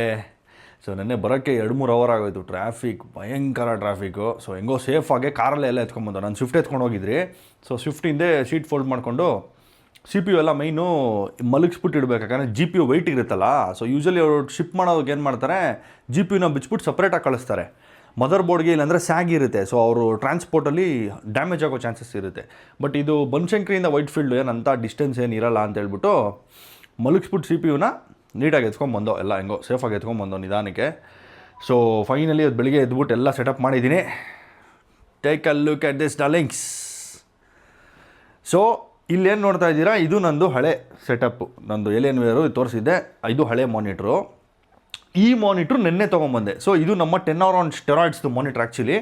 ಸೊ ನೆನ್ನೆ ಬರೋಕ್ಕೆ ಎರಡು ಮೂರು ಅವರ್ ಆಗೋಯ್ತು. ಟ್ರಾಫಿಕ್ ಭಯಂಕರ ಟ್ರಾಫಿಕ್ಕು ಸೊ ಹೆಂಗೋ ಸೇಫಾಗೆ ಕಾರಲ್ಲೇ ಎಲ್ಲ ಎತ್ಕೊಂಬಂದು ನಾನು ಸ್ವಿಫ್ಟ್ ಎತ್ಕೊಂಡು ಹೋಗಿದ್ರಿ. ಸೊ ಸ್ವಿಫ್ಟಿಂದೆ ಶೀಟ್ ಫೋಲ್ಡ್ ಮಾಡಿಕೊಂಡು ಸಿ ಪಿ ಯು ಎಲ್ಲ ಮೈನು ಮಲಗಿಸ್ಬಿಟ್ಟು ಇಡ್ಬೇಕು. ಯಾಕಂದರೆ ಜಿ ಪಿ ಯು ವೈಟ್ ಇರುತ್ತಲ್ಲ. ಸೊ ಯೂಶಲಿ ಅವರು ಶಿಪ್ ಮಾಡೋದಕ್ಕೆ ಏನು ಮಾಡ್ತಾರೆ? ಜಿ ಪಿ ಯುನ ಬಿಚ್ಬಿಟ್ಟು ಸಪ್ರೇಟಾಗಿ ಕಳಿಸ್ತಾರೆ. ಮದರ್ ಬೋರ್ಡ್ಗೆ ಇಲ್ಲಾಂದರೆ ಸ್ಯಾಗ್ ಇರುತ್ತೆ. ಸೊ ಅವರು ಟ್ರಾನ್ಸ್ಪೋರ್ಟಲ್ಲಿ ಡ್ಯಾಮೇಜ್ ಆಗೋ ಚಾನ್ಸಸ್ ಇರುತ್ತೆ. ಬಟ್ ಇದು ಬನಶಂಕರಿಯಿಂದ ವೈಟ್ ಫೀಲ್ಡ್ ಏನಂತ ಡಿಸ್ಟೆನ್ಸ್ ಏನಿರಲ್ಲ ಇರಲ್ಲ ಅಂತ ಹೇಳ್ಬಿಟ್ಟು ಮಲಗಿಸ್ಬಿಟ್ಟು ಸಿ ಪಿ ಯುನ ನೀಟಾಗಿ ಎತ್ಕೊಂಬಂದೋ ಎಲ್ಲ ಹೆಂಗೋ ಸೇಫಾಗಿ ಎತ್ಕೊಂಬಂದೋ ನಿಧಾನಕ್ಕೆ. ಸೊ ಫೈನಲಿ ಅದು ಬೆಳಿಗ್ಗೆ ಎದ್ಬಿಟ್ಟು ಎಲ್ಲ ಸೆಟಪ್ ಮಾಡಿದ್ದೀನಿ. Take a look at this darlings so ಇಲ್ಲೇನು ನೋಡ್ತಾ ಇದ್ದೀರಾ? ಇದು ನಂದು ಹಳೆ ಸೆಟಪ್ಪು ನಂದು ಎಲಿಯನ್ ವೇರು ತೋರಿಸಿದ್ದೆ. ಇದು ಹಳೆ ಮಾನಿಟ್ರು ಈ ಮಾನಿಟ್ರು ನಿನ್ನೆ ತೊಗೊಂಬಂದೆ. ಸೊ ಇದು ನಮ್ಮ ಟೆನ್ ಅವರ್ ಆನ್ ಸ್ಟೆರಾಯ್ಡ್ಸ್ದು ಮಾನಿಟ್ರ್ ಆ್ಯಕ್ಚುಲಿ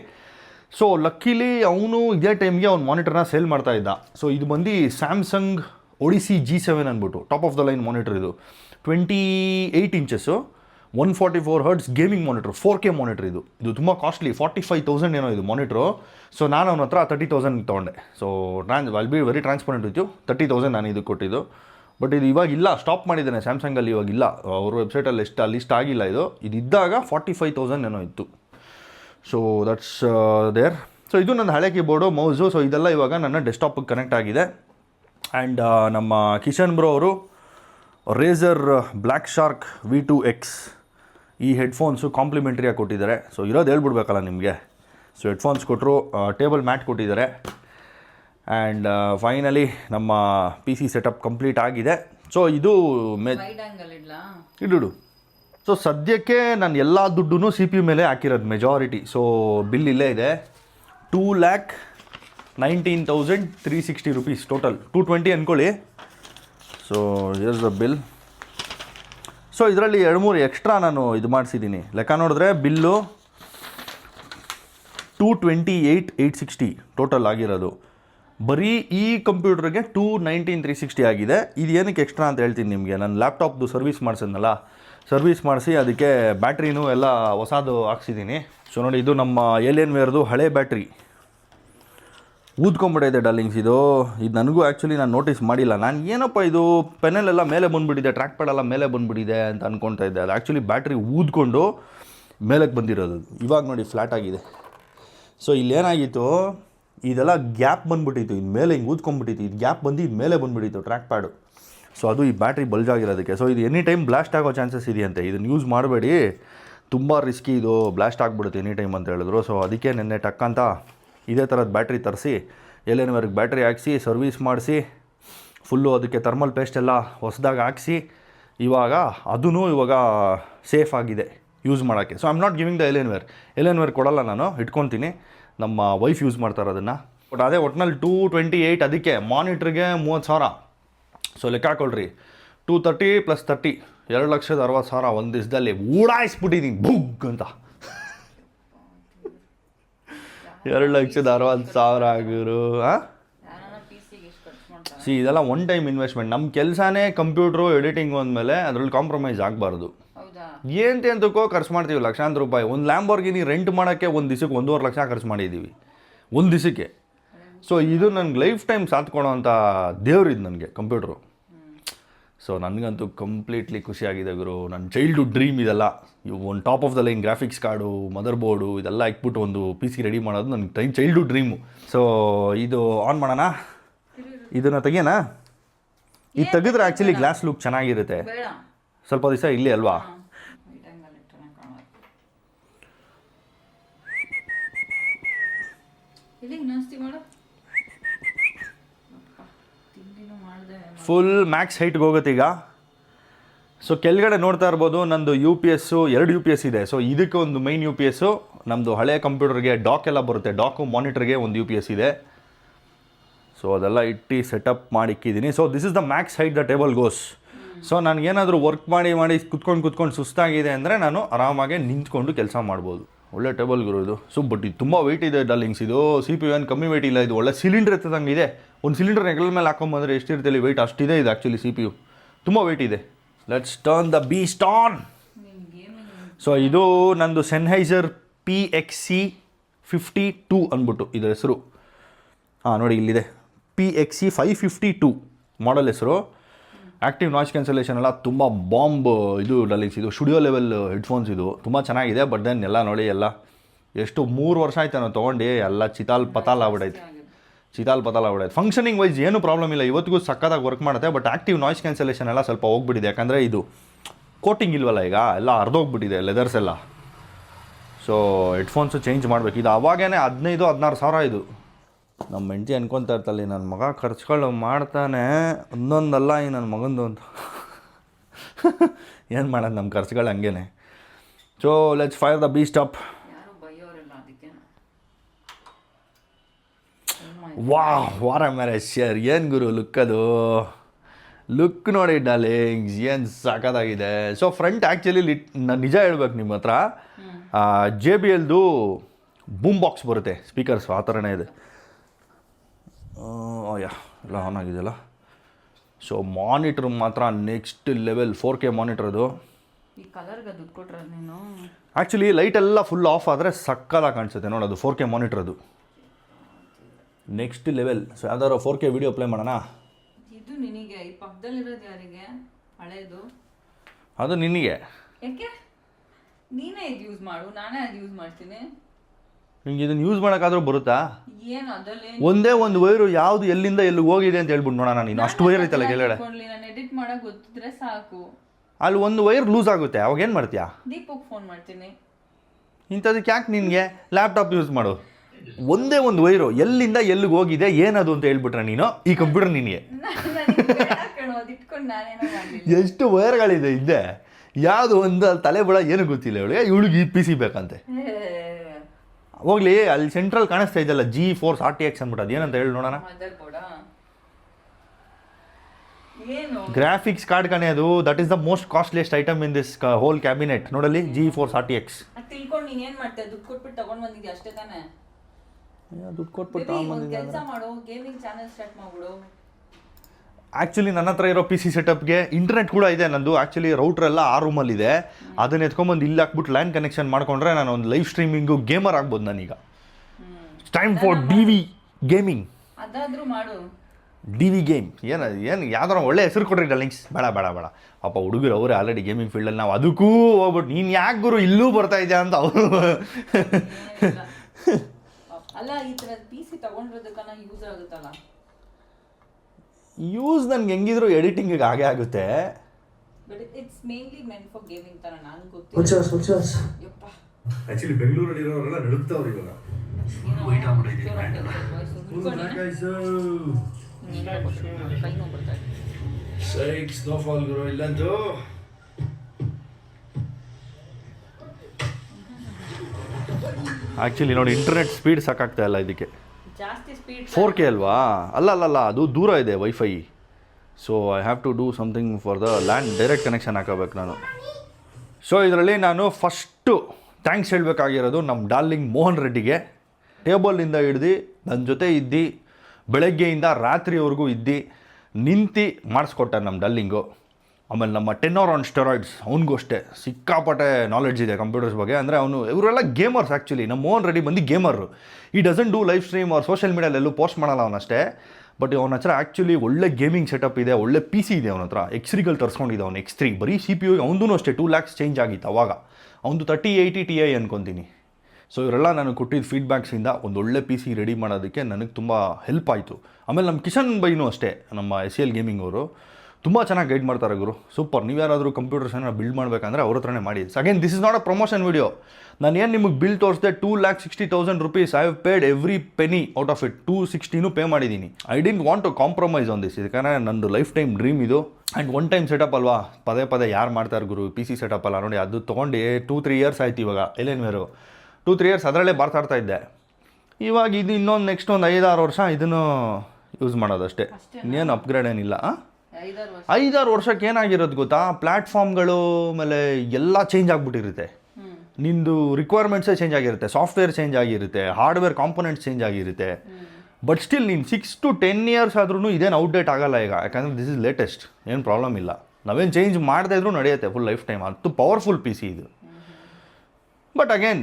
ಸೊ ಲಕ್ಕಿಲಿ ಅವನು ಇದೇ ಟೈಮ್ಗೆ ಅವ್ನು ಮಾನಿಟರ್ನ ಸೇಲ್ ಮಾಡ್ತಾ ಇದ್ದ. ಸೊ ಇದು ಬಂದು ಸ್ಯಾಮ್ಸಂಗ್ ಒಡಿಸಿ ಜಿ ಸೆವೆನ್ ಅಂದ್ಬಿಟ್ಟು top of the line monitor ಇದು. Twenty eight inches one forty four hertz gaming monitor four K monitor ಇದು. ಇದು ತುಂಬ ಕಾಸ್ಟ್ಲಿ ಫಾರ್ಟಿ ಫೈವ್ ತೌಸಂಡ್ ಏನೋ ಇದು ಮಾನಿಟ್ರು ಸೊ ನಾನು ಅವನ ಹತ್ರ ತರ್ಟಿ ತೌಸಂಡ್ ತೊಗೊಂಡೆ. So trans I'll be very transparent you thirty thousand ನಾನು ಇದು ಕೊಟ್ಟಿದ್ದು. ಬಟ್ ಇದು ಇವಾಗ ಇಲ್ಲ ಸ್ಟಾಪ್ ಮಾಡಿದ್ದಾನೆ. ಸ್ಯಾಮ್ಸಂಗಲ್ಲಿ ಇವಾಗ ಇಲ್ಲ. ಅವ್ರ ವೆಬ್ಸೈಟಲ್ಲಿ ಎಷ್ಟು ಲಿಸ್ಟ್ ಆಗಿಲ್ಲ ಇದು. ಇದು ಇದ್ದಾಗ ಫಾರ್ಟಿ ಫೈವ್ ತೌಸಂಡ್ ಏನೋ ಇತ್ತು. ಸೊ ದಟ್ಸ್ ದೇರ್ ಸೊ ಇದು ನನ್ನ ಹಳೆ ಕೀಬೋರ್ಡು ಮೌಸು ಸೊ ಇದೆಲ್ಲ ಇವಾಗ ನನ್ನ ಡೆಸ್ಕ್ಟಾಪಿಗೆ ಕನೆಕ್ಟ್ ಆಗಿದೆ. ಆ್ಯಂಡ್ ನಮ್ಮ ಕಿಶನ್ ಬ್ರೋ ಅವರು Razer BlackShark V two X ಈ ಹೆಡ್ಫೋನ್ಸು ಕಾಂಪ್ಲಿಮೆಂಟ್ರಿಯಾಗಿ ಕೊಟ್ಟಿದ್ದಾರೆ. ಸೊ ಇರೋದು ಹೇಳ್ಬಿಡ್ಬೇಕಲ್ಲ ನಿಮಗೆ. ಸೊ ಹೆಡ್ಫೋನ್ಸ್ ಕೊಟ್ಟರು ಟೇಬಲ್ ಮ್ಯಾಟ್ ಕೊಟ್ಟಿದ್ದಾರೆ. ಆ್ಯಂಡ್ ಫೈನಲಿ ನಮ್ಮ ಪಿ ಸಿ ಸೆಟಪ್ ಕಂಪ್ಲೀಟ್ ಆಗಿದೆ. ಸೊ ಇದು ಮೆ ಇಡು ಸೊ ಸದ್ಯಕ್ಕೆ ನಾನು ಎಲ್ಲ ದುಡ್ಡು ಸಿ ಪಿ ಮೇಲೆ ಹಾಕಿರೋದು ಮೆಜಾರಿಟಿ ಸೊ ಬಿಲ್ ಇಲ್ಲೇ ಇದೆ. Two lakh nineteen thousand three sixty rupees total two twenty ಅಂದ್ಕೊಳ್ಳಿ so here's the bill so ಇದರಲ್ಲಿ ಎರಡು ಮೂರು ಎಕ್ಸ್ಟ್ರಾ ನಾನು ಇದು ಮಾಡಿಸಿದ್ದೀನಿ. ಲೆಕ್ಕ ನೋಡಿದ್ರೆ bill two twenty eight eight sixty total ಆಗಿರೋದು. ಬರೀ ಈ ಕಂಪ್ಯೂಟ್ರಿಗೆ ಟೂ ನೈನ್ಟೀನ್ ತ್ರೀ ಸಿಕ್ಸ್ಟಿ ಆಗಿದೆ. ಇದು ಏನಕ್ಕೆ ಎಕ್ಸ್ಟ್ರಾ ಅಂತ ಹೇಳ್ತೀನಿ ನಿಮಗೆ. ನಾನು ಲ್ಯಾಪ್ಟಾಪ್ದು ಸರ್ವಿಸ್ ಮಾಡಿಸಿದ್ನಲ್ಲ. ಸರ್ವಿಸ್ ಮಾಡಿಸಿ ಅದಕ್ಕೆ ಬ್ಯಾಟ್ರಿನೂ ಎಲ್ಲ ಹೊಸದು ಹಾಕ್ಸಿದ್ದೀನಿ. ಸೊ ನೋಡಿ, ಇದು ನಮ್ಮ ಏಲಿಯನ್ ವೇರ್ದು ಹಳೆ ಬ್ಯಾಟ್ರಿ ಊದ್ಕೊಂಬಿಟ್ಟೈತೆ ಡಾರ್ಲಿಂಗ್ಸ್ ಇದು. ಇದು ನನಗೂ ಆ್ಯಕ್ಚುಲಿ ನಾನು ನೋಟಿಸ್ ಮಾಡಿಲ್ಲ. ನಾನು ಏನಪ್ಪ ಇದು ಪೆನಲ್ಲೆಲ್ಲ ಮೇಲೆ ಬಂದುಬಿಟ್ಟಿದೆ ಟ್ರ್ಯಾಕ್ ಪ್ಯಾಡೆಲ್ಲ ಮೇಲೆ ಬಂದುಬಿಟ್ಟಿದೆ ಅಂತ ಅಂದ್ಕೊಳ್ತಾ ಇದ್ದೆ. ಅದು ಆ್ಯಕ್ಚುಲಿ ಬ್ಯಾಟ್ರಿ ಊದ್ಕೊಂಡು ಮೇಲಕ್ಕೆ ಬಂದಿರೋದು. ಇವಾಗ ನೋಡಿ ಫ್ಲ್ಯಾಟ್ ಆಗಿದೆ. ಸೊ ಇಲ್ಲೇನಾಗಿತ್ತು, ಇದೆಲ್ಲ ಗ್ಯಾಪ್ ಬಂದುಬಿಟ್ಟಿತ್ತು. ಇದು ಮೇಲೆ ಹಿಂಗೆ ಊದ್ಕೊಂಡ್ಬಿಟ್ಟಿತ್ತು ಇದು ಗ್ಯಾಪ್ ಬಂದು ಇದು ಮೇಲೆ ಬಂದುಬಿಟ್ಟಿತ್ತು ಟ್ರ್ಯಾಕ್ ಪ್ಯಾಡು ಸೊ ಅದು ಈ ಬ್ಯಾಟ್ರಿ ಬಲ್ಜ್ ಆಗಿರೋದಕ್ಕೆ. ಸೊ ಇದು ಎನಿ ಟೈಮ್ ಬ್ಲಾಸ್ಟ್ ಆಗೋ ಚಾನ್ಸಸ್ ಇದೆಯಂತೆ. ಇದನ್ನು ಯೂಸ್ ಮಾಡಬೇಡಿ. ತುಂಬ ರಿಸ್ಕಿ ಇದು. ಬ್ಲಾಸ್ಟ್ ಆಗಿಬಿಡುತ್ತೆ ಎನಿ ಟೈಮ್ ಅಂತ ಹೇಳಿದ್ರು. ಸೊ ಅದಕ್ಕೆ ನೆನ್ನೆ ಟಕ್ ಅಂತ ಇದೇ ಥರದ ಬ್ಯಾಟ್ರಿ ತರಿಸಿ, ಎಲ್ಲೇನವರೆಗೆ ಬ್ಯಾಟ್ರಿ ಹಾಕಿಸಿ, ಸರ್ವಿಸ್ ಮಾಡಿಸಿ, ಫುಲ್ಲು ಅದಕ್ಕೆ ಥರ್ಮಲ್ ಪೇಸ್ಟ್ ಎಲ್ಲ ಹೊಸದಾಗಿ ಹಾಕಿಸಿ, ಇವಾಗ ಅದೂ ಇವಾಗ ಸೇಫ್ ಆಗಿದೆ ಯೂಸ್ ಮಾಡೋಕ್ಕೆ. So I'm not giving the Alienware ware Alienware ಕೊಡಲ್ಲ ನಾನು, ಇಟ್ಕೊತೀನಿ. ನಮ್ಮ ವೈಫ್ ಯೂಸ್ ಮಾಡ್ತಾರೆ ಅದನ್ನು ಬಟ್ ಅದೇ ಒಟ್ನಲ್ಲಿ ಟೂ ಟ್ವೆಂಟಿ ಏಯ್ಟ್ ಅದಕ್ಕೆ ಮಾನಿಟ್ರಿಗೆ ಮೂವತ್ತು ಸಾವಿರ. ಸೊ ಲೆಕ್ಕ ಹಾಕೊಳ್ರಿ. ಟೂ ತರ್ಟಿ ಪ್ಲಸ್ ತರ್ಟಿ ಎರಡು ಲಕ್ಷದ ಅರವತ್ತು ಸಾವಿರ ಒಂದು ದಿವಸದಲ್ಲಿ ಊಡಾಯಿಸ್ಬಿಟ್ಟಿದ್ದೀನಿ ಬುಗ್ ಅಂತ. ಎರಡು ಲಕ್ಷದ ಅರವತ್ತು ಸಾವಿರ ಆಗಿರು ಹಾಂ ಸಿ ಇದೆಲ್ಲ ಒನ್ ಟೈಮ್ ಇನ್ವೆಸ್ಟ್ಮೆಂಟ್ ನಮ್ಮ ಕೆಲಸನೇ ಕಂಪ್ಯೂಟ್ರು ಎಡಿಟಿಂಗ್ ಅಂದಮೇಲೆ ಅದರಲ್ಲಿ ಕಾಂಪ್ರಮೈಸ್ ಆಗಬಾರ್ದು. ಏನಂತ ಅಂತಕ್ಕೋ ಖರ್ಚು ಮಾಡ್ತೀವಿ ಲಕ್ಷಾಂತರ ರೂಪಾಯಿ. ಒಂದು ಲ್ಯಾಂಬೋರ್ಗಿನಿ ರೆಂಟ್ ಮಾಡೋಕ್ಕೆ ಒಂದು ದಿವಸಕ್ಕೆ ಒಂದೂವರೆ ಲಕ್ಷ ಖರ್ಚು ಮಾಡಿದ್ದೀವಿ ಒಂದು ದಿವಸಕ್ಕೆ ಸೊ ಇದು ನನಗೆ ಲೈಫ್ ಟೈಮ್ ಸಾತ್ಕೊಳ್ಳೋ ಅಂಥ ದೇವ್ರು ಇದು ನನಗೆ ಕಂಪ್ಯೂಟ್ರು ಸೊ ನನಗಂತೂ ಕಂಪ್ಲೀಟ್ಲಿ ಖುಷಿಯಾಗಿದೆ ಗುರು. ನನ್ನ ಚೈಲ್ಡ್ಹುಡ್ ಡ್ರೀಮ್ ಇದೆಲ್ಲ. ಇವು ಒಂದು top of the line graphics card motherboard ಇದೆಲ್ಲ ಇಕ್ಬಿಟ್ಟು ಒಂದು ಪಿ ಸಿ ರೆಡಿ ಮಾಡೋದು ನನ್ನ ಟೈಮ್ ಚೈಲ್ಡ್ಹುಡ್ ಡ್ರೀಮು ಸೊ ಇದು ಆನ್ ಮಾಡೋಣ? ಇದನ್ನು ತೆಗಿಯೋಣ? ಇದು ತೆಗೆದ್ರೆ ಆ್ಯಕ್ಚುಲಿ ಗ್ಲಾಸ್ ಲುಕ್ ಚೆನ್ನಾಗಿರುತ್ತೆ. ಸ್ವಲ್ಪ ದಿವಸ ಇಲ್ಲಿ ಅಲ್ವಾ ಈ ಟೈಮಲ್ಲಿ ಇಟ್ಟರೆ ಕಾಣೋದು ಇಲ್ಲಿ ನಾಸ್ತಿ ಮಾಡು ಅಪ್ಪ, ತಿಂಡಿನೂ ಮಾಡಿದೆ ಫುಲ್ ಮ್ಯಾಕ್ಸ್ ಹೈಟ್ಗೆ ಹೋಗುತ್ತೆ ಈಗ. ಸೊ ಕೆಳಗಡೆ ನೋಡ್ತಾ ಇರ್ಬೋದು, ನಂದು ಯು ಪಿ ಎಸ್ಸು ಎರಡು ಯು ಪಿ ಎಸ್ ಇದೆ. ಸೊ ಇದಕ್ಕೆ ಒಂದು ಮೈನ್ ಯು ಪಿ ಎಸ್ಸು ನಮ್ಮದು ಹಳೆಯ ಕಂಪ್ಯೂಟರ್ಗೆ ಡಾಕ್ ಎಲ್ಲ ಬರುತ್ತೆ. ಡಾಕು ಮಾನಿಟರ್ಗೆ ಒಂದು ಯು ಪಿ ಎಸ್ ಇದೆ. ಸೊ ಅದೆಲ್ಲ ಇಟ್ಟು ಸೆಟಪ್ ಮಾಡಿ ಇಕ್ಕಿದ್ದೀನಿ. So this is the max height the table goes so ನನಗೇನಾದರೂ ವರ್ಕ್ ಮಾಡಿ ಮಾಡಿ ಕುತ್ಕೊಂಡು ಕುತ್ಕೊಂಡು ಸುಸ್ತಾಗಿದೆ ಅಂದರೆ ನಾನು ಆರಾಮಾಗಿ ನಿಂತ್ಕೊಂಡು ಕೆಲಸ ಮಾಡ್ಬೋದು. ಒಳ್ಳೆ ಟೇಬಲ್ ಗುರು ಇದು. ಸೊ ಬಟ್ ಇದು ತುಂಬ ವೆಯ್ಟ್ ಇದೆ ಡಾರ್ಲಿಂಗ್ಸ್. ಇದು ಸಿ ಪಿ ಏನು ಕಮ್ಮಿ ವೆಯ್ಟ್ ಇಲ್ಲ, ಇದು ಒಳ್ಳೆ ಸಿಲಿಂಡರ್ ಎತ್ತದಂಗೆ ಇದೆ. ಒಂದು ಸಿಲಿಂಡರ್ ನೆಗಲ್ ಮೇಲೆ ಹಾಕೊಂಬಂದ್ರೆ ಎಷ್ಟಿರ್ತಲ್ಲಿ ವೆಯ್ಟ್ ಅಷ್ಟಿದೆ ಇದು ಆ್ಯಕ್ಚುಲಿ ಸಿ ಪಿ ಯು ತುಂಬ ವೆಯ್ಟ್ ಇದೆ. Let's turn the B scan so ಇದು ನಂದು ಸೆನ್ಹೈಸರ್ P X C fifty two ಅಂದ್ಬಿಟ್ಟು ಇದರ ಹೆಸರು. ಹಾಂ, ನೋಡಿ ಇಲ್ಲಿದೆ. P X C five fifty two model ಹೆಸರು. ಆ್ಯಕ್ಟಿವ್ ನಾಯ್ಸ್ ಕ್ಯಾನ್ಸಲೇಷನ್ ಎಲ್ಲ ತುಂಬ ಬಾಂಬ್ ಇದು ಡಲಿಕ್ಸ್ ಇದು ಸ್ಟುಡಿಯೋ ಲೆವೆಲ್ ಹೆಡ್ಫೋನ್ಸ್ ಇದು. ತುಂಬ ಚೆನ್ನಾಗಿದೆ ಬಟ್ ದೆನ್ ಎಲ್ಲ ನೋಡಿ, ಎಲ್ಲ ಎಷ್ಟು ಮೂರು ವರ್ಷ ಆಯ್ತು ನಾನು ತೊಗೊಂಡು, ಎಲ್ಲ ಚಿತಾಲ್ ಪತಾಲ್ ಆಗ್ಬಿಟ್ಟೈತೆ ಚಿತಾಲ್ ಪತಾಲ್ ಆಗ್ಬಿಡೈತೆ ಫಂಕ್ಷನಿಂಗ್ ವೈಸ್ ಏನು ಪ್ರಾಬ್ಲಮ್ ಇಲ್ಲ, ಇವತ್ತಿಗೂ ಸಕ್ಕತ್ತಾಗಿ ವರ್ಕ್ ಮಾಡುತ್ತೆ ಬಟ್ ಆ್ಯಕ್ಟಿವ್ ನಾಯ್ಸ್ ಕ್ಯಾನ್ಸಲೇಷನ್ ಎಲ್ಲ ಸ್ವಲ್ಪ ಹೋಗ್ಬಿಟ್ಟಿದೆ. ಯಾಕಂದರೆ ಇದು ಕೋಟಿಂಗ್ ಇಲ್ವಲ್ಲ ಈಗ, ಎಲ್ಲ ಅರ್ಧೋಗ್ಬಿಟ್ಟಿದೆ ಲೆದರ್ಸ್ ಎಲ್ಲ. ಸೊ ಹೆಡ್ಫೋನ್ಸು ಚೇಂಜ್ ಮಾಡಬೇಕು. ಇದು ಅವಾಗೇ ಹದಿನೈದು, ಹದಿನಾರು ಸಾವಿರ ಇದು. ನಮ್ಮ ಹೆಂಡತಿ ಅನ್ಕೊತಾ ಇರ್ತಲ್ಲ ನನ್ನ ಮಗ ಖರ್ಚುಗಳು ಮಾಡ್ತಾನೆ ಒಂದೊಂದಲ್ಲ ಈ ನನ್ನ ಮಗಂದು ಅಂತ. ಏನು ಮಾಡೋದು ನಮ್ಮ ಖರ್ಚುಗಳು ಹಂಗೇನೆ. So let's fire the B stop ವಾ ವಾರ ಮ್ಯಾರೇಜ್ ಶೇರ್. ಏನು ಗುರು ಲುಕ್ ಅದು. ಲುಕ್ ನೋಡಿ ಡಾರ್ಲಿಂಗ್ಸ್ ಏನು ಸಾಕದಾಗಿದೆ. ಸೊ ಫ್ರಂಟ್ ಆ್ಯಕ್ಚುಲಿ ಲಿಟ್ ನಾನು ನಿಜ ಹೇಳ್ಬೇಕು ನಿಮ್ಮ ಹತ್ರ. ಜೆ ಬಿ ಎಲ್ದು ಬೂಮ್ ಬಾಕ್ಸ್ ಬರುತ್ತೆ ಸ್ಪೀಕರ್ಸ್ ಆ ಥರನೇ ಇದೆ. ಯಾ ಎಲ್ಲ ಆನ್ ಆಗಿದೆಯಲ್ಲ? ಸೊ ಮಾನಿಟ್ರ್ ಮಾತ್ರ next level four K monitor ಅದು. ಆ್ಯಕ್ಚುಲಿ ಲೈಟ್ ಎಲ್ಲ ಫುಲ್ ಆಫ್ ಆದರೆ ಸಕ್ಕದಾಗ ಕಾಣಿಸುತ್ತೆ. ನೋಡೋದು ಫೋರ್ ಕೆ ಮಾನಿಟ್ರ್ ಅದು. ನೆಕ್ಸ್ಟ್ ಲೆವೆಲ್ ಸೊ ಯಾವ್ದಾದ್ರು ಫೋರ್ ಕೆ ವಿಡಿಯೋ ಪ್ಲೇ ಮಾಡೋಣ? ಇದು ನಿನಗೆ ಈ ಪಕ್ಕದಲ್ಲಿರೋದು ಯಾರಿಗೆ? ಹಳೇದು? ಅದು ನಿನಗೆ. ಯಾಕೆ ನೀನೇ ಇದು ಯೂಸ್ ಮಾಡು ನಾನೇ ಅದು ಯೂಸ್ ಮಾಡ್ತೀನಿ. ನಿಂಗೆ ಇದನ್ನು ಯೂಸ್ ಮಾಡೋಕ್ಕಾದ್ರೂ ಬರುತ್ತಾ? ಏನು ಅದರಲ್ಲಿ? ಒಂದೇ ಒಂದು ವೈರು ಯಾವುದು ಎಲ್ಲಿಂದ ಎಲ್ಲಿಗೆ ಹೋಗಿದೆ ಅಂತ ಹೇಳ್ಬಿಟ್ಟು ನೋಡೋಣ ನೀನು. ಅಷ್ಟು ವೈರ್ ಐತಲ್ಲ ಕೆಳಗಡೆ? ನಾನು ಎಡಿಟ್ ಮಾಡಕ್ ಗೊತ್ತಿದ್ರೆ ಸಾಕು. ಅಲ್ಲಿ ಒಂದು ವೈರ್ ಲೂಸ್ ಆಗುತ್ತೆ. ಅವಾಗ ಏನು ಮಾಡ್ತೀಯಾ? ದೀಪಕ್ ಫೋನ್ ಮಾಡ್ತೀನಿ. ಇಂಥದಕ್ಕೆ ಯಾಕೆ ನಿನಗೆ ಲ್ಯಾಪ್ಟಾಪ್ ಯೂಸ್ ಮಾಡು? ಒಂದೇ ಒಂದು ವೈರು ಎಲ್ಲಿಂದ ಎಲ್ಲಿಗೆ ಹೋಗಿದೆ ಏನದು ಅಂತ ಹೇಳ್ಬಿಟ್ರೆ ನೀನು ಈ ಕಂಪ್ಯೂಟರ್ ನಿನಗೆ. ಕಣೋ ಅದು ಇಟ್ಕೊಂಡು ನಾನೇನೋ ಮಾಡಲಿಲ್ಲ. ಎಷ್ಟು ವೈರ್ಗಳಿದೆ ಇದ್ದೆ. ಯಾವುದು ಒಂದು ಅಲ್ಲಿ ತಲೆ ಬಿಡ ಏನು ಗೊತ್ತಿಲ್ಲ ಇವಳಿಗೆ. ಇವಳಿಗೆ ಈ ಪಿ ಸಿ ಬೇಕಂತೆ. ಹೋಗ್ಲಿ ಅಲ್ಲಿ ಸೆಂಟ್ರಲ್ ಕಾಣಿಸ್ತಾ ಇದೆಯಲ್ಲ GeForce R T X ಅಂದ್ಬಿಟ್ಟು ಅದೇನಂತ ಹೇಳಿ ನೋಡೋಣ. ಗ್ರಾಫಿಕ್ಸ್ ಕಾರ್ಡ್ ಕಣೆ ಅದು that is the most costliest item in this whole cabinet ನೋಡಲಿ ಜಿ ಫೋರ್ ಸಾರ್ಟಿ ಎಕ್ಸ್ ಅದು ತಿಳ್ಕೊಂಡು ನೀನ್ ಏನ್ ಮಾಡ್ತೆ ದುಡ್ಡು ಕೊಟ್ಬಿಟ್ಟು ತಗೊಂಡ್ ಬಂದಿದ್ಯಾ ಅಷ್ಟೇ ತಾನೇ? ದುಡ್ಡು ಕೊಟ್ಬಿಟ್ಟು ಕೆಲಸ ಮಾಡು ಗೇಮಿಂಗ್ ಚಾನೆಲ್ ಸ್ಟಾರ್ಟ್ ಮಾಡ್ಬಿಡು. ಆ್ಯಕ್ಚುಲಿ ನನ್ನ ಹತ್ರ ಇರೋ ಪಿ ಸಿ ಸೆಟಪ್ಗೆ ಇಂಟರ್ನೆಟ್ ಕೂಡ ಇದೆ ನಂದು. ಆ್ಯಕ್ಚುಲಿ ರೌಟ್ರ್ ಎಲ್ಲ ಆ ರೂಮಲ್ಲಿದೆ ಅದನ್ನ ಎತ್ಕೊಂಬಂದು ಇಲ್ಲಿ ಹಾಕ್ಬಿಟ್ಟು ಲ್ಯಾಂಡ್ ಕನೆಕ್ಷನ್ ಮಾಡ್ಕೊಂಡ್ರೆ ನಾನು ಒಂದು ಲೈವ್ ಸ್ಟ್ರೀಮಿಂಗು ಗೇಮರ್ ಆಗ್ಬೋದು ನಾನೀಗ. Time for D V gaming D V game ಏನು ಏನು ಯಾವ್ದಾರ ಒಳ್ಳೆ ಹೆಸರು ಕೊಡ್ರಿ ಡಲಿಂಗ್ಸ್ ಬೇಡ ಬೇಡ ಬೇಡ. ಪಾಪ ಹುಡುಗರು ಅವರೇ ಆಲ್ರೆಡಿ ಗೇಮಿಂಗ್ ಫೀಲ್ಡಲ್ಲಿ ನಾವು ಅದಕ್ಕೂ ಹೋಗ್ಬಿಟ್ಟು ನೀನು ಯಾಕೆ ಗುರು ಇಲ್ಲೂ ಬರ್ತಾ ಇದೆಯಾ ಅಂತ ಅವರು. ಅಲ್ಲ ಈ ಥರ ಪಿ ಸಿ ತಗೊಂಡಿರೋದಕ್ಕನ ಯೂಸ್ ಆಗುತ್ತಲ್ಲ? ಯೂಸ್ ನನ್ಗೆ ಹೆಂಗಿದ್ರು ಎಡಿಟಿಂಗಿಗೆ ಹಾಗೆ ಆಗುತ್ತೆ. But it's mainly meant for gaming ತರ ನಾನು ಗೊತ್ತಿಲ್ಲ. ಯಪ್ಪ. ಆ್ಯಕ್ಚುಲಿ ಬೆಂಗಳೂರಲ್ಲಿರೋರೆಲ್ಲ ನಡುತ್ತವ್ರು ಇವಾಗ. ಕೈ ನೋವು ಬರ್ತಾ ಇದೆ ಸೈಕ್ ಸ್ನೋಫಾಲ್ ಗುರು ಇಲ್ಲಂತೂ. ಆ್ಯಕ್ಚುಲಿ ನೋಡಿ ಇಂಟರ್ನೆಟ್ ಸ್ಪೀಡ್ ಸಾಕಾಗ್ತಾ ಇಲ್ಲ ಇದಕ್ಕೆ. ಫೋರ್ ಕೆ ಅಲ್ವಾ? ಅಲ್ಲ ಅಲ್ಲ ಅಲ್ಲ, ಅದು ದೂರ ಇದೆ wifi so I have to do something for the LAN direct connection ಹಾಕೋಬೇಕು ನಾನು. ಸೊ ಇದರಲ್ಲಿ ನಾನು ಫಸ್ಟು ಥ್ಯಾಂಕ್ಸ್ ಹೇಳಬೇಕಾಗಿರೋದು ನಮ್ಮ ಡಾರ್ಲಿಂಗ್ ಮೋಹನ್ ರೆಡ್ಡಿಗೆ. ಟೇಬಲಿಂದ ಹಿಡ್ದು ನನ್ನ ಜೊತೆ ಇದ್ದು, ಬೆಳಗ್ಗೆಯಿಂದ ರಾತ್ರಿವರೆಗೂ ಇದ್ದು, ನಿಂತು ಮಾಡಿಸ್ಕೊಟ್ಟ ನಮ್ಮ ಡಲ್ಲಿಂಗು ಆಮೇಲೆ ನಮ್ಮ ಟೆನ್ ಅವರ್ ಆನ್ ಸ್ಟೆರಾಯ್ಡ್ಸ್ ಅವ್ನಿಗೂ ಅಷ್ಟೇ. ಸಿಕ್ಕಾಪಟ್ಟೆ ನಾಲೆಡ್ಜ್ ಇದೆ ಕಂಪ್ಯೂಟರ್ಸ್ ಬಗ್ಗೆ. ಅಂದರೆ ಅವನು, ಇವರೆಲ್ಲ ಗೇಮರ್ಸ್ ಆ್ಯಕ್ಚುಲಿ ನಮ್ಮ ಮೋಹನ್ ರೆಡ್ಡಿ ಬಂದು ಗೇಮರು ಈ ಡಸನ್ ಡೂ ಲೈಫ್ ಸ್ಟ್ರೀಮ್ ಅವ್ರು ಸೋಷಿಯಲ್ ಎಲ್ಲೂ ಪೋಸ್ಟ್ ಮಾಡಲ್ಲ ಅವನಷ್ಟೇ ಬಟ್ ಅವನ ಹತ್ರ ಆ್ಯಕ್ಚುಲಿ ಒಳ್ಳೆ ಗೇಮಿಂಗ್ ಸೆಟಪ್ ಇದೆ, ಒಳ್ಳೆ ಪಿ ಸಿ ಇದೆ ಅವನ ಹತ್ರ. ಎಕ್ಸ್ರಿಗಳು ತರಿಸ್ಕೊಂಡಿದ್ದೆ ಅವ್ನು ಎಕ್ಸ್ ತ್ರೀ ಬರೀ ಸಿ ಪಿ ಯು ಅವನೂ ಅಷ್ಟೇ ಟೂ ಲ್ಯಾಕ್ಸ್ ಚೇಂಜ್ ಆಗಿತ್ತು ಅವಾಗ. ಅವನು ತರ್ಟಿ ಏಯ್ಟಿ ಟಿ ಐ ಅನ್ಕೊತೀನಿ. ಸೊ ಇವರೆಲ್ಲ ನಾನು ಕೊಟ್ಟಿದ್ದ ಫೀಡ್ಬ್ಯಾಕ್ಸಿಂದ ಒಂದು ಒಳ್ಳೆ ಪಿ ಸಿ ರೆಡಿ ಮಾಡೋದಕ್ಕೆ ನನಗೆ ತುಂಬ ಹೆಲ್ಪ್ ಆಯಿತು. ಆಮೇಲೆ ನಮ್ಮ ಕಿಶನ್ ಬೈನೂ ಅಷ್ಟೇ, ನಮ್ಮ ಎಸ್ ಸಿ ಎಲ್ ಗೇಮಿಂಗ್ ಅವರು. ತುಂಬ ಚೆನ್ನಾಗಿ ಗೈಡ್ ಮಾಡ್ತಾರೆ ಗುರು. ಸೂಪರ್ ನೀವು ಯಾರಾದರೂ ಕಂಪ್ಯೂಟರ್ಸ್ ಏನಾದ್ರು ಬಿಲ್ಡ್ ಮಾಡಬೇಕಂದ್ರೆ ಅವ್ರ ಹತ್ರನೇ ಮಾಡಿ. Again this is not a promotion video ನಾನು ಏನು ನಿಮಗೆ ಬಿಲ್ ತೋರಿಸಿದೆ two lakh sixty thousand rupees I have paid every penny out of it two ಸಿಕ್ಸ್ಟಿನೂ pay ಮಾಡಿದ್ದೀನಿ I didn't want to compromise on this ಯಾಕಂದರೆ ನಂದು ಲೈಫ್ ಟೈಮ್ ಡ್ರೀಮ್ ಇದು. And one time setup ಅಲ್ವಾ? ಪದೇ ಪದೇ ಯಾರು ಮಾಡ್ತಾರೆ ಗುರು? ಪಿ ಸಿ ಸೆಟಪ್ ಅಲ್ಲ ನೋಡಿ ಅದು ತೊಗೊಂಡು ಟೂ ತ್ರೀ ಇಯರ್ಸ್ ಆಯ್ತು ಇವಾಗ. Alienware two three years ಅದರಲ್ಲೇ ಬರ್ತಾಡ್ತಾ ಇದ್ದೆ. ಇವಾಗ ಇದು ಇನ್ನೊಂದು ನೆಕ್ಸ್ಟ್ ಒಂದು ಐದಾರು ವರ್ಷ ಇದನ್ನು ಯೂಸ್ ಮಾಡೋದಷ್ಟೇ. ಇನ್ನೇನು ಅಪ್ಗ್ರೇಡ್ ಏನಿಲ್ಲ? ಐದಾರು ವರ್ಷ. ಐದಾರು ವರ್ಷಕ್ಕೆ ಏನಾಗಿರೋದು ಗೊತ್ತಾ? ಪ್ಲ್ಯಾಟ್ಫಾರ್ಮ್ಗಳು ಆಮೇಲೆ ಎಲ್ಲ ಚೇಂಜ್ ಆಗಿಬಿಟ್ಟಿರುತ್ತೆ. ನಿಂದು ರಿಕ್ವೈರ್ಮೆಂಟ್ಸೇ ಚೇಂಜ್ ಆಗಿರುತ್ತೆ. ಸಾಫ್ಟ್ವೇರ್ ಚೇಂಜ್ ಆಗಿರುತ್ತೆ. ಹಾರ್ಡ್ವೇರ್ ಕಾಂಪೊನೆಂಟ್ಸ್ ಚೇಂಜ್ ಆಗಿರುತ್ತೆ. ಬಟ್ ಸ್ಟಿಲ್ ನೀನು ಸಿಕ್ಸ್ ಟು ಟೆನ್ ಇಯರ್ಸ್ ಆದ್ರೂ ಇದೇನು ಔಟ್ಡೇಟ್ ಆಗಲ್ಲ ಈಗ. ಯಾಕಂದರೆ ದಿಸ್ ಇಸ್ ಲೇಟೆಸ್ಟ್ ಏನು ಪ್ರಾಬ್ಲಮ್ ಇಲ್ಲ. ನಾವೇನು ಚೇಂಜ್ ಮಾಡದೇ ಇದ್ರೂ ನಡೆಯುತ್ತೆ ಫುಲ್ ಲೈಫ್ ಟೈಮ್ ಅದು ಪವರ್ಫುಲ್ ಪಿ ಸಿ ಇದು but again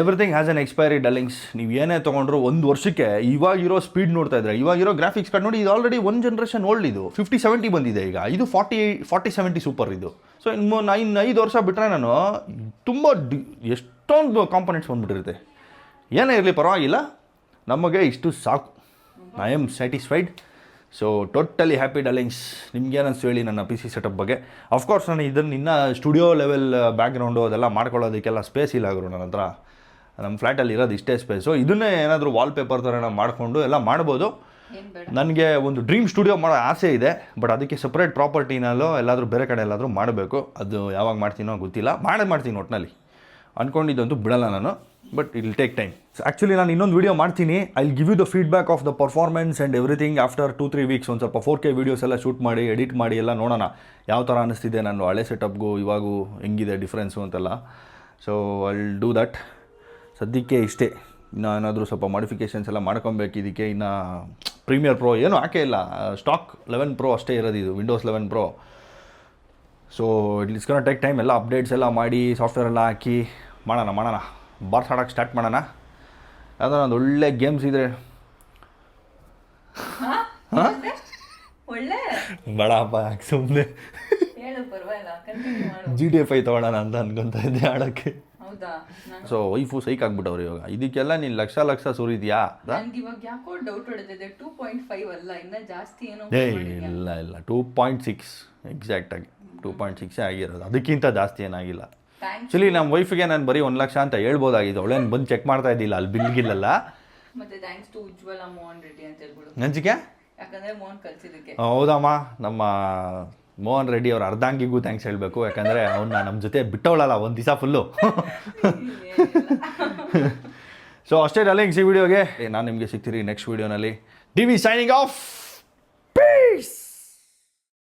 everything has an expiry darlings ನೀವು ಏನೇ ತೊಗೊಂಡ್ರು ಒಂದು ವರ್ಷಕ್ಕೆ ಇವಾಗಿರೋ ಸ್ಪೀಡ್ ನೋಡ್ತಾ ಇದ್ರೆ, ಇವಾಗಿರೋ ಗ್ರಾಫಿಕ್ಸ್ ಕಾರ್ಡ್ ನೋಡಿ, ಇದು ಆಲ್ರೆಡಿ ಒನ್ ಜನ್ರೇಷನ್ ಓಲ್ಡ್ ಇದು. ಫಿಫ್ಟಿ ಸೆವೆಂಟಿ ಬಂದಿದೆ ಈಗ. ಇದು ಫಾರ್ಟಿ ಫಾರ್ಟಿ ಸೆವೆಂಟಿ ಸೂಪರ್ ಇದು. ಸೊ ಇನ್ನು ಇನ್ನು ಐದು ವರ್ಷ ಬಿಟ್ಟರೆ ನಾನು ತುಂಬ ಡಿ, ಎಷ್ಟೊಂದು ಕಾಂಪೊನೆಂಟ್ಸ್ ಬಂದುಬಿಟ್ಟಿರುತ್ತೆ. ಏನೇ ಇರಲಿ ಪರವಾಗಿಲ್ಲ. ನಮಗೆ ಇಷ್ಟು ಸಾಕು. I am satisfied so totally happy darlings ನಿಮ್ಗೆ ಏನನ್ಸು ಹೇಳಿ ನನ್ನ ಪಿ ಸಿ ಸೆಟಪ್ ಬಗ್ಗೆ. ಅಫ್ಕೋರ್ಸ್ ನಾನು ಇದನ್ನು ಇನ್ನೂ ಸ್ಟುಡಿಯೋ ಲೆವೆಲ್ ಬ್ಯಾಕ್ಗ್ರೌಂಡು ಅದೆಲ್ಲ ಮಾಡ್ಕೊಳ್ಳೋದಕ್ಕೆಲ್ಲ ಸ್ಪೇಸ್ ಇಲ್ಲ ನನ್ನ ಹತ್ರ. ನಮ್ಮ ಫ್ಲ್ಯಾಟಲ್ಲಿ ಇರೋದು ಇಷ್ಟೇ ಸ್ಪೇಸು ಇದನ್ನೇ ಏನಾದರೂ ವಾಲ್ಪೇಪರ್ ಥರ ನಾವು ಮಾಡಿಕೊಂಡು ಎಲ್ಲ ಮಾಡ್ಬೋದು. ನನಗೆ ಒಂದು ಡ್ರೀಮ್ ಸ್ಟುಡಿಯೋ ಮಾಡೋ ಆಸೆ ಇದೆ ಬಟ್ ಅದಕ್ಕೆ ಸಪ್ರೇಟ್ ಪ್ರಾಪರ್ಟಿನಲ್ಲೋ ಎಲ್ಲಾದರೂ ಬೇರೆ ಕಡೆ ಎಲ್ಲಾದರೂ ಮಾಡಬೇಕು. ಅದು ಯಾವಾಗ ಮಾಡ್ತೀನೋ ಗೊತ್ತಿಲ್ಲ. ಮಾಡೇ ಮಾಡ್ತೀನಿ ಒಟ್ಟಿನಲ್ಲಿ ಅಂದ್ಕೊಂಡಿದ್ದಂತೂ ಬಿಡಲ್ಲ ನಾನು ಬಟ್ ಇಲ್ ಟೇಕ್ ಟೈಮ್ ಆ್ಯಕ್ಚುಲಿ ನಾನು ಇನ್ನೊಂದು ವೀಡಿಯೋ ಮಾಡ್ತೀನಿ. I give you the feedback of the performance and everything after two three weeks ಒಂದು ಸ್ವಲ್ಪ ಫೋರ್ ಕೆ ವೀಡಿಯೋಸ್ ಎಲ್ಲ ಶೂಟ್ ಮಾಡಿ ಎಡಿಟ್ ಮಾಡಿ ಎಲ್ಲ ನೋಡೋಣ. ಯಾವ ಥರ ಅನ್ನಿಸ್ತಿದೆ ನಾನು ಹಳೆ ಸೆಟಪ್ಗೂ ಇವಾಗೂ ಹೆಂಗಿದೆ ಡಿಫ್ರೆನ್ಸು ಅಂತೆಲ್ಲ. ಸೊ ಐಲ್ ಡೂ ದಟ್ ಸದ್ಯಕ್ಕೆ ಇಷ್ಟೇ. ಇನ್ನು ಏನಾದರೂ ಸ್ವಲ್ಪ ಮಾಡಿಫಿಕೇಷನ್ಸ್ ಎಲ್ಲ ಮಾಡ್ಕೊಬೇಕು. ಇದಕ್ಕೆ ಇನ್ನು ಪ್ರೀಮಿಯರ್ ಪ್ರೋ ಏನೂ ಹಾಕೇ ಇಲ್ಲ. ಸ್ಟಾಕ್ ಲೆವೆನ್ ಪ್ರೋ ಅಷ್ಟೇ ಇರೋದು ಇದು. Windows eleven pro so it's gonna take time ಎಲ್ಲ ಅಪ್ಡೇಟ್ಸ್ ಎಲ್ಲ ಮಾಡಿ ಸಾಫ್ಟ್ವೇರ್ ಎಲ್ಲ ಹಾಕಿ ಮಾಡೋಣ ಮಾಡೋಣ. ಬಾರ್ಸ್ ಆಡೋಕ್ಕೆ ಸ್ಟಾರ್ಟ್ ಮಾಡೋಣ. ಯಾವ್ದಾರ ಒಂದು ಒಳ್ಳೆ ಗೇಮ್ಸ್ ಇದ್ರೆ. ಬೇಡಪ್ಪ ಸುಮ್ಮನೆ ಜಿ ಡಿ ಎಫ್ ಐ ತೊಗೊಳೋಣ ಅಂತ ಅನ್ಕೊತಾ ಇದ್ದೆ ಆಡೋಕ್ಕೆ. ಸೊ ವೈಫು ಸೈಕ್ ಆಗ್ಬಿಟ್ಟವ್ರು ಇವಾಗ. ಇದಕ್ಕೆಲ್ಲ ನೀನು ಲಕ್ಷ ಲಕ್ಷ ಸುರಿದ್ಯಾ? ಏ ಇಲ್ಲ ಇಲ್ಲ. ಟೂ ಪಾಯಿಂಟ್ ಸಿಕ್ಸ್ ಎಕ್ಸಾಕ್ಟಾಗಿ ಟೂ ಪಾಯಿಂಟ್ ಸಿಕ್ಸೇ ಆಗಿರೋದು. ಅದಕ್ಕಿಂತ ಜಾಸ್ತಿ ಏನಾಗಿಲ್ಲ. ಆ್ಯಕ್ಚುಲಿ ನಮ್ಮ ವೈಫಿಗೆ ನಾನು ಬರೀ ಒಂದು ಲಕ್ಷ ಅಂತ ಹೇಳ್ಬೋದಾಗಿದ್ದು ಅವಳೇನು ಬಂದು ಚೆಕ್ ಮಾಡ್ತಾ ಇದ್ದಿಲ್ಲ ಅಲ್ಲಿ ಬಿಲ್ಗಿಲ್ಲಲ್ಲ ಮತ್ತೆ ಥ್ಯಾಂಕ್ಸ್ ಟು ಉಜ್ವಲ ಮೋಹನ್ ರೆಡ್ಡಿ ಅಂತ ಹೇಳ್ಬಿಡು. ನಂಚಿಕೆ ಯಾಕಂದ್ರೆ ಮೋಹನ್ ಕಲ್ಸಿದಕ್ಕೆ ಹೌದಮ್ಮ. ನಮ್ಮ ಮೋಹನ್ ರೆಡ್ಡಿ ಅವ್ರ ಅರ್ಧಾಂಗಿಗೂ ಥ್ಯಾಂಕ್ಸ್ ಹೇಳಬೇಕು. ಯಾಕಂದರೆ ಅವನ್ನ ನಮ್ಮ ಜೊತೆ ಬಿಟ್ಟವಳಲ್ಲ ಒಂದು ದಿವಸ ಫುಲ್ಲು ಸೊ ಅಷ್ಟೇ ಡಾಲಿಂಗ್ಸ್ ಈ ವಿಡಿಯೋಗೆ ನಾನು ನಿಮಗೆ ಸಿಗ್ತೀರಿ ನೆಕ್ಸ್ಟ್ ವಿಡಿಯೋನಲ್ಲಿ D V signing off peace